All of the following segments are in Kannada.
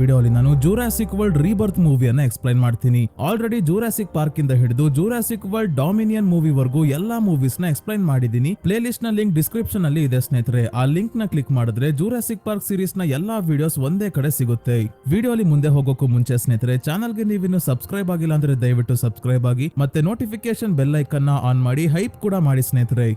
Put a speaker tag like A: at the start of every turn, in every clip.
A: ವಿಡಿಯೋಲಿ ನಾನು ಜೂರಾಸಿಕ್ ವರ್ಲ್ಡ್ ರೀಬರ್ತ್ ಮೂವಿಯನ್ನ ಎಕ್ಸ್ಪ್ಲೈನ್ ಮಾಡ್ತೀನಿ. ಆಲ್ರೆಡಿ ಜೂರಾಸಿಕ್ ಪಾರ್ಕ್ ಇಂದ ಹಿಡಿದು ಜೂರಾಸಿಕ್ ವರ್ಲ್ಡ್ ಡಾಮಿನಿಯನ್ ಮೂವಿವರೆಗೂ ಎಲ್ಲಾ ಮೂವೀಸ್ನ ಎಕ್ಸ್ಪ್ಲೈನ್ ಮಾಡಿದೀನಿ. ಪ್ಲೇ ಲಿಸ್ಟ್ನ ಲಿಂಕ್ ಡಿಸ್ಕ್ರಿಪ್ಷನ್ ಅಲ್ಲಿ ಇದೆ ಸ್ನೇಹಿತರೆ. ಆ ಲಿಂಕ್ನ ಕ್ಲಿಕ್ ಮಾಡಿದ್ರೆ ಜೂರಾಸಿಕ್ ಪಾರ್ಕ್ ಸೀರೀಸ್ನ ಎಲ್ಲಾ ವಿಡಿಯೋಸ್ ಒಂದೇ ಕಡೆ ಸಿಗುತ್ತೆ. ವಿಡಿಯೋಲಿ ಮುಂದೆ ಹೋಗೋಕ್ಕೂ ಮುಂಚೆ ಸ್ನೇಹಿತರೆ ಚಾನಲ್ಗೆ ನೀವಿನ್ನು ಸಬ್ಸ್ಕ್ರೈಬ್ ಆಗಿಲ್ಲ ಅಂದ್ರೆ ದಯವಿಟ್ಟು ಸಬ್ಸ್ಕ್ರೈಬ್ ಆಗಿ ಮತ್ತೆ ನೋಟಿಫಿಕೇಶನ್ ಬೆಲ್ ಐಕನ್ ಆನ್ ಮಾಡಿ ಹೈಪ್ ಕೂಡ ಮಾಡಿ ಸ್ನೇಹಿತರೆ.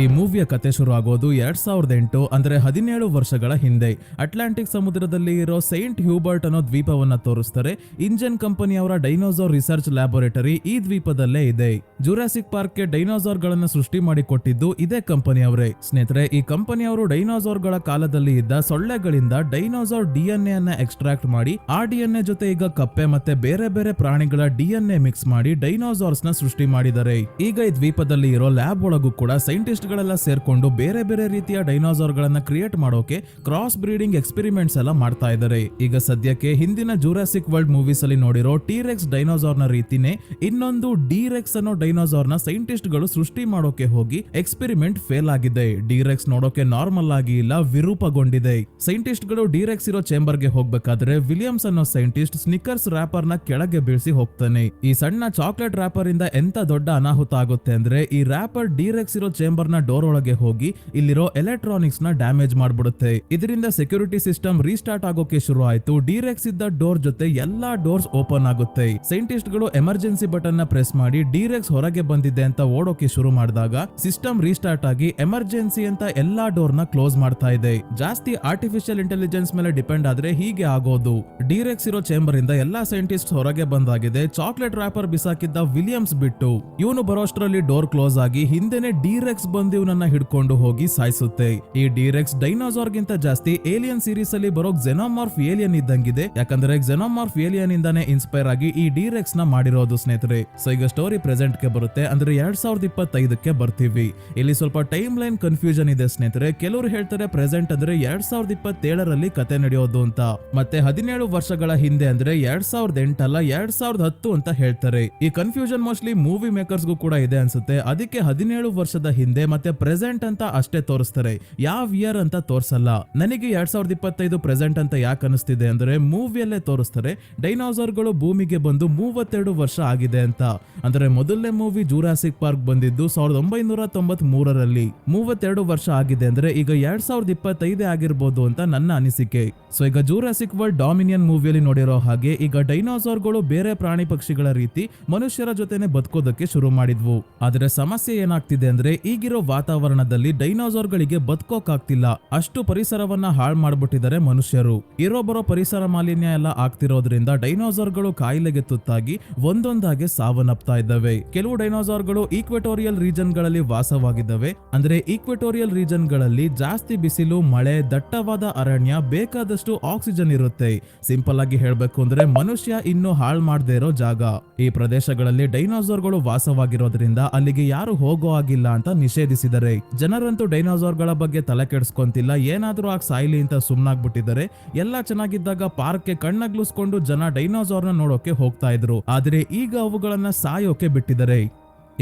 A: ಈ ಮೂವಿಯ ಕತೆ ಶುರು ಆಗೋದು ಎರಡ್ ಸಾವಿರದ ಎಂಟು, ಅಂದ್ರೆ ಹದಿನೇಳು ವರ್ಷಗಳ ಹಿಂದೆ. ಅಟ್ಲಾಂಟಿಕ್ ಸಮುದ್ರದಲ್ಲಿ ಇರೋ ಸೈಂಟ್ ಹ್ಯೂಬರ್ಟ್ ಅನ್ನೋ ದ್ವೀಪವನ್ನ ತೋರಿಸ್ತಾರೆ. ಇಂಜನ್ ಕಂಪನಿ ಅವರ ಡೈನೋಸಾರ್ ರಿಸರ್ಚ್ ಲ್ಯಾಬೋರೇಟರಿ ಈ ದ್ವೀಪದಲ್ಲೇ ಇದೆ. ಜುರಾಸಿಕ್ ಪಾರ್ಕ್ಗೆ ಡೈನೋಸಾರ್ ಗಳನ್ನ ಸೃಷ್ಟಿ ಮಾಡಿಕೊಟ್ಟಿದ್ದು ಕೊಟ್ಟಿದ್ದು ಕಂಪನಿ ಅವರೇ ಸ್ನೇಹಿತರೆ, ಈ ಕಂಪನಿ ಅವರು ಡೈನೋಸಾರ್ಗಳ ಕಾಲದಲ್ಲಿ ಇದ್ದ ಸೊಳ್ಳೆಗಳಿಂದ ಡೈನೋಸಾರ್ ಡಿಎನ್ಎ ಅನ್ನ ಎಕ್ಸ್ಟ್ರಾಕ್ಟ್ ಮಾಡಿ ಆ ಡಿಎನ್ಎ ಜೊತೆ ಈಗ ಕಪ್ಪೆ ಮತ್ತೆ ಬೇರೆ ಬೇರೆ ಪ್ರಾಣಿಗಳ ಡಿಎನ್ಎ ಮಿಕ್ಸ್ ಮಾಡಿ ಡೈನೋಸಾರ್ಸ್ನ ಸೃಷ್ಟಿ ಮಾಡಿದ್ದಾರೆ ಈಗ ಈ ದ್ವೀಪದಲ್ಲಿ ಇರೋ ಲ್ಯಾಬ್ ಒಳಗೂ ಕೂಡ ಸೈಂಟಿಸ್ಟ್ ಗಳೆಲ್ಲ ಸೇರ್ಕೊಂಡು ಬೇರೆ ಬೇರೆ ರೀತಿಯ ಡೈನೋಸಾರ್ ಗಳನ್ನ ಕ್ರಿಯೇಟ್ ಮಾಡೋಕೆ ಕ್ರಾಸ್ ಬ್ರೀಡಿಂಗ್ ಎಕ್ಸ್ಪೆರಿಮೆಂಟ್ಸ್ ಎಲ್ಲ ಮಾಡ್ತಾ ಇದ್ದಾರೆ. ಈಗ ಸದ್ಯಕ್ಕೆ ಹಿಂದಿನ ಜೂರಾಸಿಕ್ ವರ್ಲ್ಡ್ ಮೂವೀಸ್ ಅಲ್ಲಿ ನೋಡಿರೋ ಟಿರೆಕ್ಸ್ ಡೈನೋಸಾರ್ನ ರೀತಿನೇ ಇನ್ನೊಂದು ಡಿರೆಕ್ಸ್ ಅನ್ನೋ ಡೈನೋಸಾರ್ನ ಸೈಂಟಿಸ್ಟ್ಗಳು ಸೃಷ್ಟಿ ಮಾಡೋಕೆ ಹೋಗಿ ಎಕ್ಸ್ಪೆರಿಮೆಂಟ್ ಫೇಲ್ ಆಗಿದೆ. ಡಿರೆಕ್ಸ್ ನೋಡೋಕೆ ನಾರ್ಮಲ್ ಆಗಿ ಇಲ್ಲ, ವಿರೂಪಗೊಂಡಿದೆ. ಸೈಂಟಿಸ್ಟ್ಗಳು ಡಿರೆಕ್ಸ್ ಇರೋ ಚೇಂಬರ್ಗೆ ಹೋಗ್ಬೇಕಾದ್ರೆ ವಿಲಿಯಮ್ಸ್ ಅನ್ನೋ ಸೈಂಟಿಸ್ಟ್ ಸ್ನಿಕರ್ಸ್ ರ್ಯಾಪರ್ನ ಕೆಳಗೆ ಬೀಳಿಸಿ ಹೋಗ್ತಾನೆ. ಈ ಸಣ್ಣ ಚಾಕ್ಲೇಟ್ ರ್ಯಾಪರ್ ಇಂದ ಎಂತ ದೊಡ್ಡ ಅನಾಹುತ ಆಗುತ್ತೆ ಅಂದ್ರೆ ಈ ರ್ಯಾಪರ್ ಡಿರೆಕ್ಸ್ ಇರೋ ಚೇಂಬರ್ನ ಡೋರ್ ಒಳಗೆ ಹೋಗಿ ಇಲ್ಲಿರೋ ಎಲೆಕ್ಟ್ರಾನಿಕ್ಸ್ನ ಡ್ಯಾಮೇಜ್ ಮಾಡ್ಬಿಡುತ್ತೆ. ಇದರಿಂದ ಸೆಕ್ಯೂರಿಟಿ ಸಿಸ್ಟಮ್ ರೀಸ್ಟಾರ್ಟ್ ಆಗೋಕೆ ಶುರು ಆಯ್ತು ಡಿರೆಕ್ಸ್ ಇದ್ದ ಡೋರ್ ಜೊತೆ ಎಲ್ಲಾ ಡೋರ್ಸ್ ಓಪನ್ ಆಗುತ್ತೆ. ಸೈಂಟಿಸ್ಟ್ಗಳು ಎಮರ್ಜೆನ್ಸಿ ಬಟನ್ನ ಪ್ರೆಸ್ ಮಾಡಿ ಡಿರೆಕ್ಸ್ ಹೊರಗೆ ಬಂದಿದೆ ಅಂತ ಓಡೋಕೆ ಶುರು ಮಾಡಿದಾಗ ಸಿಸ್ಟಮ್ ರೀಸ್ಟಾರ್ಟ್ ಆಗಿ ಎಮರ್ಜೆನ್ಸಿ ಅಂತ ಎಲ್ಲಾ ಡೋರ್ನ ಕ್ಲೋಸ್ ಮಾಡ್ತಾ ಇದೆ. ಜಾಸ್ತಿ ಆರ್ಟಿಫಿಷಿಯಲ್ ಇಂಟೆಲಿಜೆನ್ಸ್ ಮೇಲೆ ಡಿಪೆಂಡ್ ಆದ್ರೆ ಹೀಗೆ ಆಗೋದು. ಡಿರೆಕ್ಸ್ ಇರೋ ಚೇಂಬರ್ ಇಂದ ಎಲ್ಲಾ ಸೈಂಟಿಸ್ಟ್ ಹೊರಗೆ ಬಂದಾಗಿದೆ. ಚಾಕ್ಲೇಟ್ ರ್ಯಾಪರ್ ಬಿಸಾಕಿದ್ದ ವಿಲಿಯಮ್ಸ್ ಬಿಟ್ಟು. ಇವನು ಬರೋಷ್ಟರಲ್ಲಿ ಡೋರ್ ಕ್ಲೋಸ್ ಆಗಿ ಹಿಂದೆನೆ ಡಿರೆಕ್ಸ್ ಬಂದು ಇವನನ್ನ ಹಿಡ್ಕೊಂಡು ಹೋಗಿ ಸಾಯಿಸುತ್ತೆ. ಈ ಡಿರೆಕ್ಸ್ ಡೈನೋಸಾರ್ ಗಿಂತ ಜಾಸ್ತಿ ಏಲಿಯನ್ ಸೀರೀಸ್ ಅಲ್ಲಿ ಬರೋ ಜೆನೋಮಾರ್ಫ್ ಏಲಿಯನ್ ಇದ್ದಂಗಿದೆ. ಯಾಕಂದ್ರೆ ಜೆನೋಮಾರ್ಫ್ ಏಲಿಯನ್ ಇಂದಾನೆ ಇನ್ಸ್ಪೈರ್ ಆಗಿ ಈ ಡಿರೆಕ್ಸ್ನ ಮಾಡಿರೋದು ಸ್ನೇಹಿತರೆ. ಸೊ ಈಗ ಸ್ಟೋರಿ ಪ್ರೆಸೆಂಟ್ಗೆ ಬರುತ್ತೆ. ಅಂದ್ರೆ ಎರಡ್ ಸಾವಿರದ ಇಪ್ಪತ್ತೈದಕ್ಕೆ ಬರ್ತೀವಿ. ಇಲ್ಲಿ ಸ್ವಲ್ಪ ಟೈಮ್ ಲೈನ್ ಕನ್ಫ್ಯೂಷನ್ ಇದೆ ಸ್ನೇಹಿತರೆ. ಕೆಲವರು ಹೇಳ್ತಾರೆ ಪ್ರೆಸೆಂಟ್ ಅಂದ್ರೆ ಎರಡ್ ಸಾವಿರದ ಇಪ್ಪತ್ತೇಳರಲ್ಲಿ ಕತೆ ನಡೆಯೋದು ಅಂತ. ಮತ್ತೆ ಹದಿನೇಳು ವರ್ಷಗಳ ಹಿಂದೆ ಅಂದ್ರೆ ಎರಡ್ ಸಾವಿರದ ಎಂಟಲ್ಲ ಎರಡ್ ಸಾವಿರದ ಹತ್ತು ಅಂತ ಹೇಳ್ತಾರೆ. ಈ ಕನ್ಫ್ಯೂಷನ್ ಮೋಸ್ಟ್ಲಿ ಮೂವಿ ಮೇಕರ್ಸ್ಗೂ ಕೂಡ ಇದೆ ಅನ್ಸುತ್ತೆ. ಅದಕ್ಕೆ ಹದಿನೇಳು ವರ್ಷದ ಹಿಂದೆ ಮತ್ತೆ ಪ್ರೆಸೆಂಟ್ ಅಂತ ಅಷ್ಟೇ ತೋರಿಸ್ತಾರೆ. ಯಾವ ಇಯರ್ ಅಂತ ತೋರಿಸಲ್ಲ. ನನಗೆ ಎರಡ್ ಸಾವಿರದ ಇಪ್ಪತ್ತೈದು ಪ್ರೆಸೆಂಟ್ ಅಂತ ಯಾಕೆ ಅನಿಸ್ತಿದೆ ಅಂದ್ರೆ ಮೂವಿಯಲ್ಲೇ ತೋರಿಸ್ತಾರೆ. ಡೈನೋಸಾರ್ಗಳು ಭೂಮಿಗೆ ಬಂದು ಮೂವತ್ತೆರಡು ವರ್ಷ ಆಗಿದೆ ಅಂತ. ಅಂದ್ರೆ ಮೊದಲನೇ ಮೂವಿ ಜೂರಾಸಿಕ್ ಪಾರ್ಕ್ ಬಂದಿದ್ದು ಸಾವಿರದ ಒಂಬೈನೂರ ತೊಂಬತ್ ಮೂರರಲ್ಲಿ ಮೂವತ್ತೆರಡು ವರ್ಷ ಆಗಿದೆ ಅಂದ್ರೆ ಈಗ ಎರಡ್ ಸಾವಿರದ ಇಪ್ಪತ್ತೈದೇ ಆಗಿರ್ಬೋದು ಅಂತ ನನ್ನ ಅನಿಸಿಕೆ. ಸೊ ಈಗ ಜೂರಾಸಿಕ್ ವರ್ಲ್ಡ್ ಡಾಮಿನಿಯನ್ ಮೂವಿಯಲ್ಲಿ ನೋಡಿರೋ ಹಾಗೆ ಈಗ ಡೈನೋಸಾರ್ಗಳು ಬೇರೆ ಪ್ರಾಣಿ ಪಕ್ಷಿಗಳ ರೀತಿ ಮನುಷ್ಯರ ಜೊತೆನೆ ಬದುಕೋದಕ್ಕೆ ಶುರು ಮಾಡಿದ್ವು. ಆದ್ರೆ ಸಮಸ್ಯೆ ಏನಾಗ್ತಿದೆ ಅಂದ್ರೆ ಈಗಿರೋ ವಾತಾವರಣದಲ್ಲಿ ಡೈನೋಸಾರ್ಗಳಿಗೆ ಬದುಕೋಕಾಗ್ತಿಲ್ಲ. ಅಷ್ಟು ಪರಿಸರವನ್ನ ಹಾಳು ಮಾಡ್ಬಿಟ್ಟಿದ್ದಾರೆ ಮನುಷ್ಯರು. ಇರೋ ಬರೋ ಪರಿಸರ ಮಾಲಿನ್ಯ ಎಲ್ಲ ಆಗ್ತಿರೋದ್ರಿಂದ ಡೈನೋಸಾರ್ಗಳು ಕಾಯಿಲೆಗೆ ತುತ್ತಾಗಿ ಒಂದೊಂದಾಗೆ ಸಾವನ್ನಪ್ತಾ ಇದ್ದಾವೆ. ಕೆಲವು ಡೈನೋಸಾರ್ಗಳು ಈಕ್ವೆಟೋರಿಯಲ್ ರೀಜನ್ಗಳಲ್ಲಿ ವಾಸವಾಗಿದ್ದಾವೆ. ಅಂದ್ರೆ ಈಕ್ವೆಟೋರಿಯಲ್ ರೀಜನ್ಗಳಲ್ಲಿ ಜಾಸ್ತಿ ಬಿಸಿಲು, ಮಳೆ, ದಟ್ಟವಾದ ಅರಣ್ಯ, ಬೇಕಾದಷ್ಟು ಆಕ್ಸಿಜನ್ ಇರುತ್ತೆ. ಸಿಂಪಲ್ ಆಗಿ ಹೇಳ್ಬೇಕು ಅಂದ್ರೆ ಮನುಷ್ಯ ಇನ್ನು ಹಾಳು ಮಾಡದೇ ಇರೋ ಜಾಗ. ಈ ಪ್ರದೇಶಗಳಲ್ಲಿ ಡೈನೋಸಾರ್ಗಳು ವಾಸವಾಗಿರೋದ್ರಿಂದ ಅಲ್ಲಿಗೆ ಯಾರು ಹೋಗೋ ಆಗಿಲ್ಲ ಅಂತ ನಿಷೇಧಿಸಿದರೆ ಜನರಂತೂ ಡೈನೋಸಾರ್ಗಳ ಬಗ್ಗೆ ತಲೆ ಕೆಡಿಸ್ಕೊಂತಿಲ್ಲ. ಏನಾದ್ರೂ ಆಗ ಸಾಯ್ಲಿ ಅಂತ ಸುಮ್ನಾಗ್ಬಿಟ್ಟಿದ್ದಾರೆ. ಎಲ್ಲಾ ಚೆನ್ನಾಗಿದ್ದಾಗ ಪಾರ್ಕ್ಗೆ ಕಣ್ಣಗ್ಲಿಸ್ಕೊಂಡು ಜನ ಡೈನೋಸಾರ್ನ ನೋಡೋಕೆ ಹೋಗ್ತಾ ಇದ್ರು. ಆದ್ರೆ ಈಗ ಅವುಗಳನ್ನ ಸಾಯೋಕೆ ಬಿಟ್ಟಿದ್ದಾರೆ.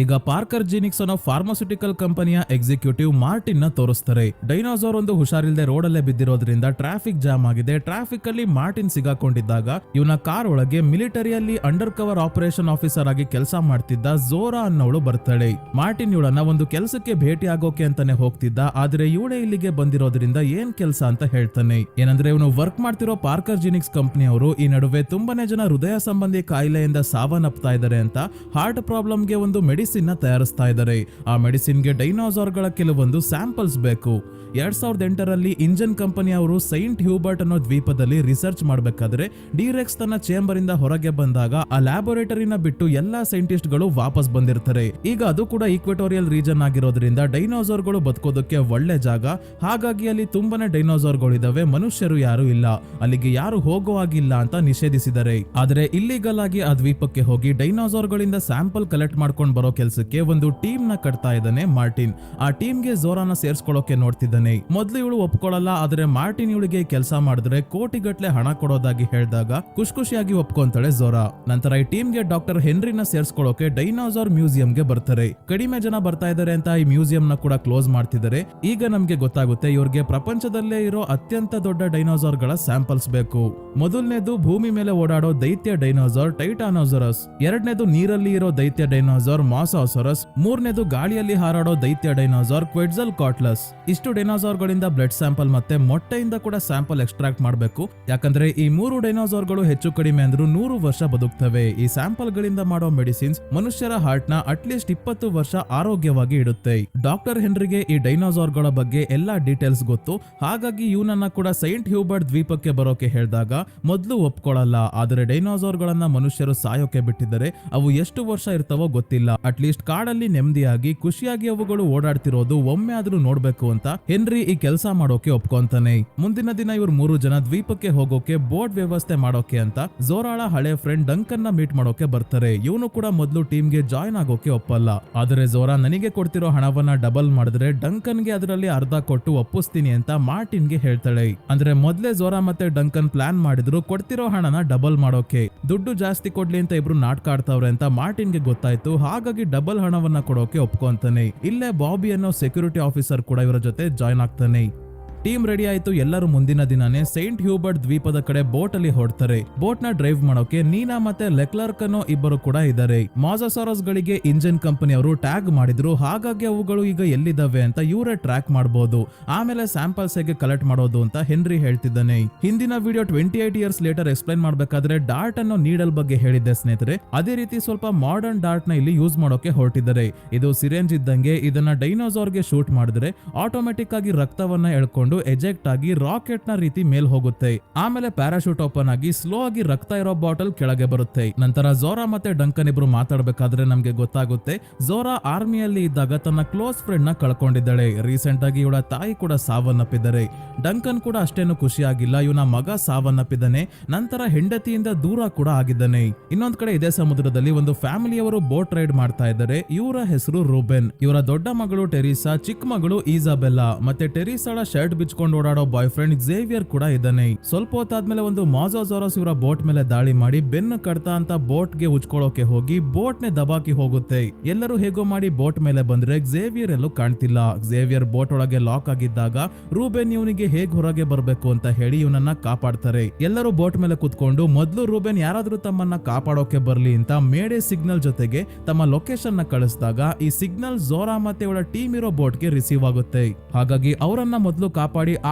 A: ಈಗ ಪಾರ್ಕರ್ ಜಿನಿಕ್ಸ್ ಅನ್ನೋ ಫಾರ್ಮಾಸ್ಯೂಟಿಕಲ್ ಕಂಪನಿಯ ಎಕ್ಸಿಕ್ಯೂಟಿವ್ ಮಾರ್ಟಿನ್ನ ತೋರಿಸ್ತಾರೆ. ಡೈನೋಸಾರ್ ಒಂದು ಹುಷಾರಿಲ್ಲದೆ ರೋಡಲ್ಲೇ ಬಿದ್ದಿರೋದ್ರಿಂದ ಟ್ರಾಫಿಕ್ ಜಾಮ್ ಆಗಿದೆ. ಟ್ರಾಫಿಕ್ ಅಲ್ಲಿ ಮಾರ್ಟಿನ್ ಸಿಗಾಕೊಂಡಿದ್ದಾಗ ಇವನ ಕಾರ್ ಒಳಗೆ ಮಿಲಿಟರಿಯಲ್ಲಿ ಅಂಡರ್ ಕವರ್ ಆಪರೇಷನ್ ಆಫೀಸರ್ ಆಗಿ ಕೆಲಸ ಮಾಡ್ತಿದ್ದ ಜೋರಾ ಅನ್ನೋಳು ಬರ್ತಾಳೆ. ಮಾರ್ಟಿನ್ ಇವಳನ್ನ ಒಂದು ಕೆಲಸಕ್ಕೆ ಭೇಟಿ ಆಗೋಕೆ ಅಂತಾನೆ ಹೋಗ್ತಿದ್ದ. ಆದ್ರೆ ಇವಳೇ ಇಲ್ಲಿಗೆ ಬಂದಿರೋದ್ರಿಂದ ಏನ್ ಕೆಲಸ ಅಂತ ಹೇಳ್ತಾನೆ. ಏನಂದ್ರೆ ಇವನು ವರ್ಕ್ ಮಾಡ್ತಿರೋ ಪಾರ್ಕರ್ ಜಿನಿಕ್ಸ್ ಕಂಪನಿಯವರು ಈ ನಡುವೆ ತುಂಬಾನೇ ಜನ ಹೃದಯ ಸಂಬಂಧಿ ಕಾಯಿಲೆಯಿಂದ ಸಾವನ್ನಪ್ತಾ ಇದ್ದಾರೆ ಅಂತ ಹಾರ್ಟ್ ಪ್ರಾಬ್ಲಮ್ಗೆ ಒಂದು ಮೆಡಿಸಿನ್ ನ ತಯಾರಿಸ್ತಾ ಇದ್ದಾರೆ. ಆ ಮೆಡಿಸಿನ್ಗೆ ಡೈನೋಸಾರ್ಗಳ ಕೆಲವೊಂದು ಸ್ಯಾಂಪಲ್ಸ್ ಬೇಕು. ಎರಡ್ ಸಾವಿರದ ಎಂಟರಲ್ಲಿ ಇಂಜನ್ ಕಂಪನಿಯವರು ಸೈಂಟ್ ಹ್ಯೂಬರ್ಟ್ ಅನ್ನೋ ದ್ವೀಪದಲ್ಲಿ ರಿಸರ್ಚ್ ಮಾಡಬೇಕಾದ್ರೆ ಡಿರೆಕ್ಸ್ ತನ್ನ ಚೇಂಬರ್ ಇಂದ ಹೊರಗೆ ಬಂದಾಗ ಆ ಲ್ಯಾಬೋರೇಟರಿನ ಬಿಟ್ಟು ಎಲ್ಲಾ ಸೈಂಟಿಸ್ಟ್ಗಳು ವಾಪಸ್ ಬಂದಿರ್ತಾರೆ. ಈಗ ಅದು ಕೂಡ ಈಕ್ವೆಟೋರಿಯಲ್ ರೀಜನ್ ಆಗಿರೋದ್ರಿಂದ ಡೈನೋಸಾರ್ಗಳು ಬದುಕೋದಕ್ಕೆ ಒಳ್ಳೆ ಜಾಗ. ಹಾಗಾಗಿ ಅಲ್ಲಿ ತುಂಬಾನೇ ಡೈನೋಸಾರ್ಗಳು ಇದಾವೆ. ಮನುಷ್ಯರು ಯಾರು ಇಲ್ಲ. ಅಲ್ಲಿಗೆ ಯಾರು ಹೋಗೋ ಆಗಿಲ್ಲ ಅಂತ ನಿಷೇಧಿಸಿದರೆ ಆದ್ರೆ ಇಲ್ಲಿಗಲ್ ಆಗಿ ಆ ದ್ವೀಪಕ್ಕೆ ಹೋಗಿ ಡೈನೋಸಾರ್ ಗಳಿಂದ ಸ್ಯಾಂಪಲ್ ಕಲೆಕ್ಟ್ ಮಾಡ್ಕೊಂಡು ಬರೋಕೆ ಕೆಲಸಕ್ಕೆ ಒಂದು ಟೀಮ್ನ ಕಟ್ತಾ ಇದ್ದಾನೆ ಮಾರ್ಟಿನ್. ಆ ಟೀಮ್ಗೆ ಜೋರಾನ ಸೇರ್ಸ್ಕೊಳ್ಳೋಕೆ ನೋಡ್ತಿದ್ದಾನೆ. ಮೊದ್ಲು ಇವಳು ಒಪ್ಕೊಳ್ಳಲ್ಲ, ಆದ್ರೆ ಮಾರ್ಟಿನ್ ಇವಳಿಗೆ ಕೆಲಸ ಮಾಡಿದ್ರೆ ಕೋಟಿಗಟ್ಲೆ ಹಣ ಕೊಡೋದಾಗಿ ಹೇಳಿದಾಗ ಖುಷ್ ಖುಷಿಯಾಗಿ ಒಪ್ಕೊಂತಾಳೆ ಜೋರಾ. ನಂತರ ಈ ಟೀಮ್ಗೆ ಡಾಕ್ಟರ್ ಹೆನ್ರಿನ ಸೇರ್ಸ್ಕೊಳ್ಳೋಕೆ ಡೈನೋಸಾರ್ ಮ್ಯೂಸಿಯಂಗೆ ಬರ್ತಾರೆ. ಕಡಿಮೆ ಜನ ಬರ್ತಾ ಇದಾರೆ ಅಂತ ಈ ಮ್ಯೂಸಿಯಂ ನ ಕೂಡ ಕ್ಲೋಸ್ ಮಾಡ್ತಿದ್ದಾರೆ. ಈಗ ನಮ್ಗೆ ಗೊತ್ತಾಗುತ್ತೆ ಇವ್ರಿಗೆ ಪ್ರಪಂಚದಲ್ಲೇ ಇರೋ ಅತ್ಯಂತ ದೊಡ್ಡ ಡೈನೋಸಾರ್ಗಳ ಸ್ಯಾಂಪಲ್ಸ್ ಬೇಕು. ಮೊದಲನೇದು ಭೂಮಿ ಮೇಲೆ ಓಡಾಡೋ ದೈತ್ಯ ಡೈನೋಸಾರ್ ಟೈಟಾನೋಸರಸ್. ಎರಡನೇದು ನೀರಲ್ಲಿ ಇರೋ ದೈತ್ಯ ಡೈನೋಸಾರ್ ಮಾಸಾಸರಸ್ ಮೂರನೇದು ಗಾಳಿಯಲ್ಲಿ ಹಾರಾಡೋ ದೈತ್ಯ ಡೈನೋಸಾರ್ ಕ್ವೆಡ್ಜಲ್ ಕಾಟ್ಲಸ್. ಇಷ್ಟು ಡೈನೋಸಾರ್ ಗಳಿಂದ ಬ್ಲಡ್ ಸ್ಯಾಂಪಲ್ ಮತ್ತೆ ಮೊಟ್ಟೆಯಿಂದ ಕೂಡ ಸ್ಯಾಂಪಲ್ ಎಕ್ಸ್ಟ್ರಾಕ್ಟ್ ಮಾಡಬೇಕು. ಯಾಕಂದ್ರೆ ಈ ಮೂರು ಡೈನೋಸಾರ್ಗಳು ಹೆಚ್ಚು ಕಡಿಮೆ ಅಂದ್ರೂ ನೂರು ವರ್ಷ ಬದುಕ್ತವೆ. ಈ ಸ್ಯಾಂಪಲ್ ಗಳಿಂದ ಮಾಡೋ ಮೆಡಿಸಿನ್ಸ್ ಮನುಷ್ಯರ ಹಾರ್ಟ್ನ ಅಟ್ಲೀಸ್ಟ್ ಇಪ್ಪತ್ತು ವರ್ಷ ಆರೋಗ್ಯವಾಗಿ ಇಡುತ್ತೆ. ಡಾಕ್ಟರ್ ಹೆನ್ರಿಗೆ ಈ ಡೈನೋಸಾರ್ಗಳ ಬಗ್ಗೆ ಎಲ್ಲಾ ಡೀಟೇಲ್ಸ್ ಗೊತ್ತು. ಹಾಗಾಗಿ ಇವನನ್ನ ಕೂಡ ಸೈಂಟ್ ಹ್ಯೂಬರ್ಟ್ ದ್ವೀಪಕ್ಕೆ ಬರೋಕೆ ಹೇಳಿದಾಗ ಮೊದಲು ಒಪ್ಕೊಳ್ಳಲ್ಲ ಆದರೆ ಡೈನೋಸಾರ್ ಗಳನ್ನ ಮನುಷ್ಯರು ಸಾಯೋಕೆ ಬಿಟ್ಟಿದ್ದಾರೆ ಅವು ಎಷ್ಟು ವರ್ಷ ಇರ್ತಾವೋ ಗೊತ್ತಿಲ್ಲ. ಅಟ್ಲೀಸ್ಟ್ ಕಾಡಲ್ಲಿ ನೆಮ್ಮದಿಯಾಗಿ, ಖುಷಿಯಾಗಿ ಅವುಗಳು ಓಡಾಡ್ತಿರೋದು ಒಮ್ಮೆ ಆದ್ರೂ ನೋಡ್ಬೇಕು ಅಂತ ಹೆನ್ರಿ ಈ ಕೆಲಸ ಮಾಡೋಕೆ ಒಪ್ಕೊಂತಾನೆ. ಮುಂದಿನ ದಿನ ಇವ್ರು ಮೂರು ಜನ ದ್ವೀಪಕ್ಕೆ ಹೋಗೋಕೆ, ಬೋಟ್ ವ್ಯವಸ್ಥೆ ಮಾಡೋಕೆ ಅಂತ ಜೋರಾಳ ಹಳೆ ಫ್ರೆಂಡ್ ಡಂಕನ್ನ ಮೀಟ್ ಮಾಡೋಕೆ ಬರ್ತಾರೆ. ಇವನು ಕೂಡ ಮೊದಲು ಟೀಮ್ಗೆ ಜಾಯ್ನ್ ಆಗೋಕೆ ಒಪ್ಪಲ್ಲ. ಆದರೆ ಜೋರಾ ನನಗೆ ಕೊಡ್ತಿರೋ ಹಣವನ್ನ ಡಬಲ್ ಮಾಡಿದ್ರೆ ಡಂಕನ್ಗೆ ಅದರಲ್ಲಿ ಅರ್ಧ ಕೊಟ್ಟು ಒಪ್ಪಿಸ್ತೀನಿ ಅಂತ ಮಾರ್ಟಿನ್ಗೆ ಹೇಳ್ತಾಳೆ. ಅಂದ್ರೆ ಮೊದ್ಲೇ ಜೋರಾ ಮತ್ತೆ ಡಂಕನ್ ಪ್ಲಾನ್ ಮಾಡಿದ್ರು ಕೊಡ್ತಿರೋ ಹಣನ ಡಬಲ್ ಮಾಡೋಕೆ. ದುಡ್ಡು ಜಾಸ್ತಿ ಕೊಡ್ಲಿ ಅಂತ ಇಬ್ರು ನಾಟಕ ಆಡ್ತಾವ್ರೆ ಅಂತ ಮಾರ್ಟಿನ್ಗೆ ಗೊತ್ತಾಯ್ತು. ಹಾಗಾಗಿ ಡಬಲ್ ಹಣವನ್ನ ಕೊಡೋಕೆ ಒಪ್ಕೊಂತಾನೆ. ಇಲ್ಲೇ ಬಾಬಿ ಅನ್ನೋ ಸೆಕ್ಯೂರಿಟಿ ಆಫೀಸರ್ ಕೂಡ ಇವರ ಜೊತೆ ಜಾಯ್ನ್ ಆಗ್ತಾನೆ. ಟೀಮ್ ರೆಡಿ ಆಯ್ತು, ಎಲ್ಲರೂ ಮುಂದಿನ ದಿನಾನೇ ಸೈಂಟ್ ಹ್ಯೂಬರ್ಟ್ ದ್ವೀಪದ ಕಡೆ ಬೋಟ್ ಅಲ್ಲಿ ಹೊರಡ್ತಾರೆ ಬೋಟ್ನ ಡ್ರೈವ್ ಮಾಡೋಕೆ ನೀನಾ ಮತ್ತೆ ಲೆಕ್ಲರ್ಕ್ ಅನ್ನೋ ಇಬ್ಬರು ಕೂಡ ಇದ್ದಾರೆ. ಮಾಜಾಸಾರಸ್ ಗಳಿಗೆ ಇಂಜಿನ್ ಕಂಪನಿ ಅವರು ಟ್ಯಾಗ್ ಮಾಡಿದ್ರು, ಹಾಗಾಗಿ ಅವುಗಳು ಈಗ ಎಲ್ಲಿದ್ದಾವೆ ಅಂತ ಇವರೇ ಟ್ರ್ಯಾಕ್ ಮಾಡಬಹುದು ಆಮೇಲೆ ಸ್ಯಾಂಪಲ್ಸ್ ಹೇಗೆ ಕಲೆಕ್ಟ್ ಮಾಡೋದು ಅಂತ ಹೆನ್ರಿ ಹೇಳ್ತಿದ್ದಾನೆ. ಹಿಂದಿನ video twenty eight years later explain ಮಾಡಬೇಕಾದ್ರೆ ಡಾರ್ಟ್ ಅನ್ನೋ ನೀಡಲ್ ಬಗ್ಗೆ ಹೇಳಿದ್ದೆ ಸ್ನೇಹಿತರೆ. ಅದೇ ರೀತಿ ಸ್ವಲ್ಪ ಮಾಡರ್ನ್ ಡಾರ್ಟ್ನ ಇಲ್ಲಿ ಯೂಸ್ ಮಾಡೋಕೆ ಹೊರಟಿದ್ದಾರೆ. ಇದು ಸಿರೇಂಜ್ ಇದ್ದಂಗೆ ಇದನ್ನ ಡೈನೋಸಾರ್ಗೆ ಶೂಟ್ ಮಾಡಿದ್ರೆ ಆಟೋಮೆಟಿಕ್ ಆಗಿ ರಕ್ತವನ್ನ ಎಳ್ಕೊಂಡು ಎಜೆಕ್ಟ್ ಆಗಿ ರಾಕೆಟ್ನ ರೀತಿ ಮೇಲ್ ಹೋಗುತ್ತೆ. ಆಮೇಲೆ ಪ್ಯಾರಾಶೂಟ್ ಓಪನ್ ಆಗಿ ಸ್ಲೋ ಆಗಿ ರಕ್ತ ಇರೋ ಬಾಟಲ್ ಕೆಳಗೆ ಬರುತ್ತೆ. ನಂತರ ಜೋರಾ ಮತ್ತೆ ಡಂಕನ್ ಇಬ್ರು ಮಾತಾಡ್ಬೇಕಾದ್ರೆ ನಮ್ಗೆ ಗೊತ್ತಾಗುತ್ತೆ ಜೋರಾ ಆರ್ಮಿಯಲ್ಲಿ ಇದ್ದಾಗ ತನ್ನ ಕ್ಲೋಸ್ ಫ್ರೆಂಡ್ನ ಕಳ್ಕೊಂಡಿದ್ದಾಳೆ. ರೀಸೆಂಟ್ ಆಗಿ ಇವಳ ತಾಯಿ ಕೂಡ ಸಾವನ್ನಪ್ಪಿದ್ದಾರೆ. ಡಂಕನ್ ಕೂಡ ಅಷ್ಟೇನು ಖುಷಿಯಾಗಿಲ್ಲ. ಇವನ ಮಗ ಸಾವನ್ನಪ್ಪಿದ್ದಾನೆ. ನಂತರ ಹೆಂಡತಿಯಿಂದ ದೂರ ಕೂಡ ಆಗಿದ್ದಾನೆ. ಇನ್ನೊಂದ್ ಕಡೆ ಇದೇ ಸಮುದ್ರದಲ್ಲಿ ಒಂದು ಫ್ಯಾಮಿಲಿಯವರು ಬೋಟ್ ರೈಡ್ ಮಾಡ್ತಾ ಇದ್ದಾರೆ. ಇವರ ಹೆಸರು ರೂಬೆನ್. ಇವರ ದೊಡ್ಡ ಮಗಳು ಟೆರಿಸಾ, ಚಿಕ್ಕ ಮಗಳು ಈಸಾಬೆಲ್ಲಾ. ಮತ್ತೆ ಟೆರಿಸಾಳ ಶರ್ಟ್ ಬಿಚ್ಕೊಂಡು ಓಡಾಡೋ ಬಾಯ್ ಫ್ರೆಂಡ್ ಝೇವಿಯರ್ ಕೂಡ ಇದ್ದಾನೆ. ಸ್ವಲ್ಪ ಹೊತ್ತಾದ್ಮೇಲೆ ಒಂದು ಮಾಜೋಜಾರಸ್ ಇವರ ಬೋಟ್ ಮೇಲೆ ದಾಳಿ ಮಾಡಿ ಬೆನ್ನು ಕಡ್ತಾ ಅಂತ ಬೋಟ್ಗೆ ಉಚ್ಕೊಳ್ಳೋಕೆ ಹೋಗಿ ಬೋಟ್ ನೆ ದಬಾಕಿ ಹೋಗುತ್ತೆ. ಎಲ್ಲರೂ ಹೇಗೋ ಮಾಡಿ ಬೋಟ್ ಮೇಲೆ ಬಂದ್ರೆ ಝೇವಿಯರ್ ಎಲ್ಲೂ ಕಾಣ್ತಿಲ್ಲ. ಝೇವಿಯರ್ ಬೋಟ್ ಒಳಗೆ ಲಾಕ್ ಆಗಿದ್ದಾಗ ರೂಬೆನ್ ಇವನಿಗೆ ಹೇಗ್ ಹೊರಗೆ ಬರ್ಬೇಕು ಅಂತ ಹೇಳಿ ಇವನನ್ನ ಕಾಪಾಡ್ತಾರೆ. ಎಲ್ಲರೂ ಬೋಟ್ ಮೇಲೆ ಕುತ್ಕೊಂಡು ಮೊದ್ಲು ರೂಬೆನ್ ಯಾರಾದ್ರೂ ತಮ್ಮನ್ನ ಕಾಪಾಡೋಕೆ ಬರ್ಲಿ ಅಂತ ಮೇಡೆ ಸಿಗ್ನಲ್ ಜೊತೆಗೆ ತಮ್ಮ ಲೊಕೇಶನ್ನ ಕಳಿಸಿದಾಗ ಈ ಸಿಗ್ನಲ್ ಜೋರಾ ಮತ್ತೆ ಇವಳ ಟೀಮ್ ಇರೋ ಬೋಟ್ಗೆ ರಿಸೀವ್ ಆಗುತ್ತೆ. ಹಾಗಾಗಿ ಅವರನ್ನ ಮೊದಲು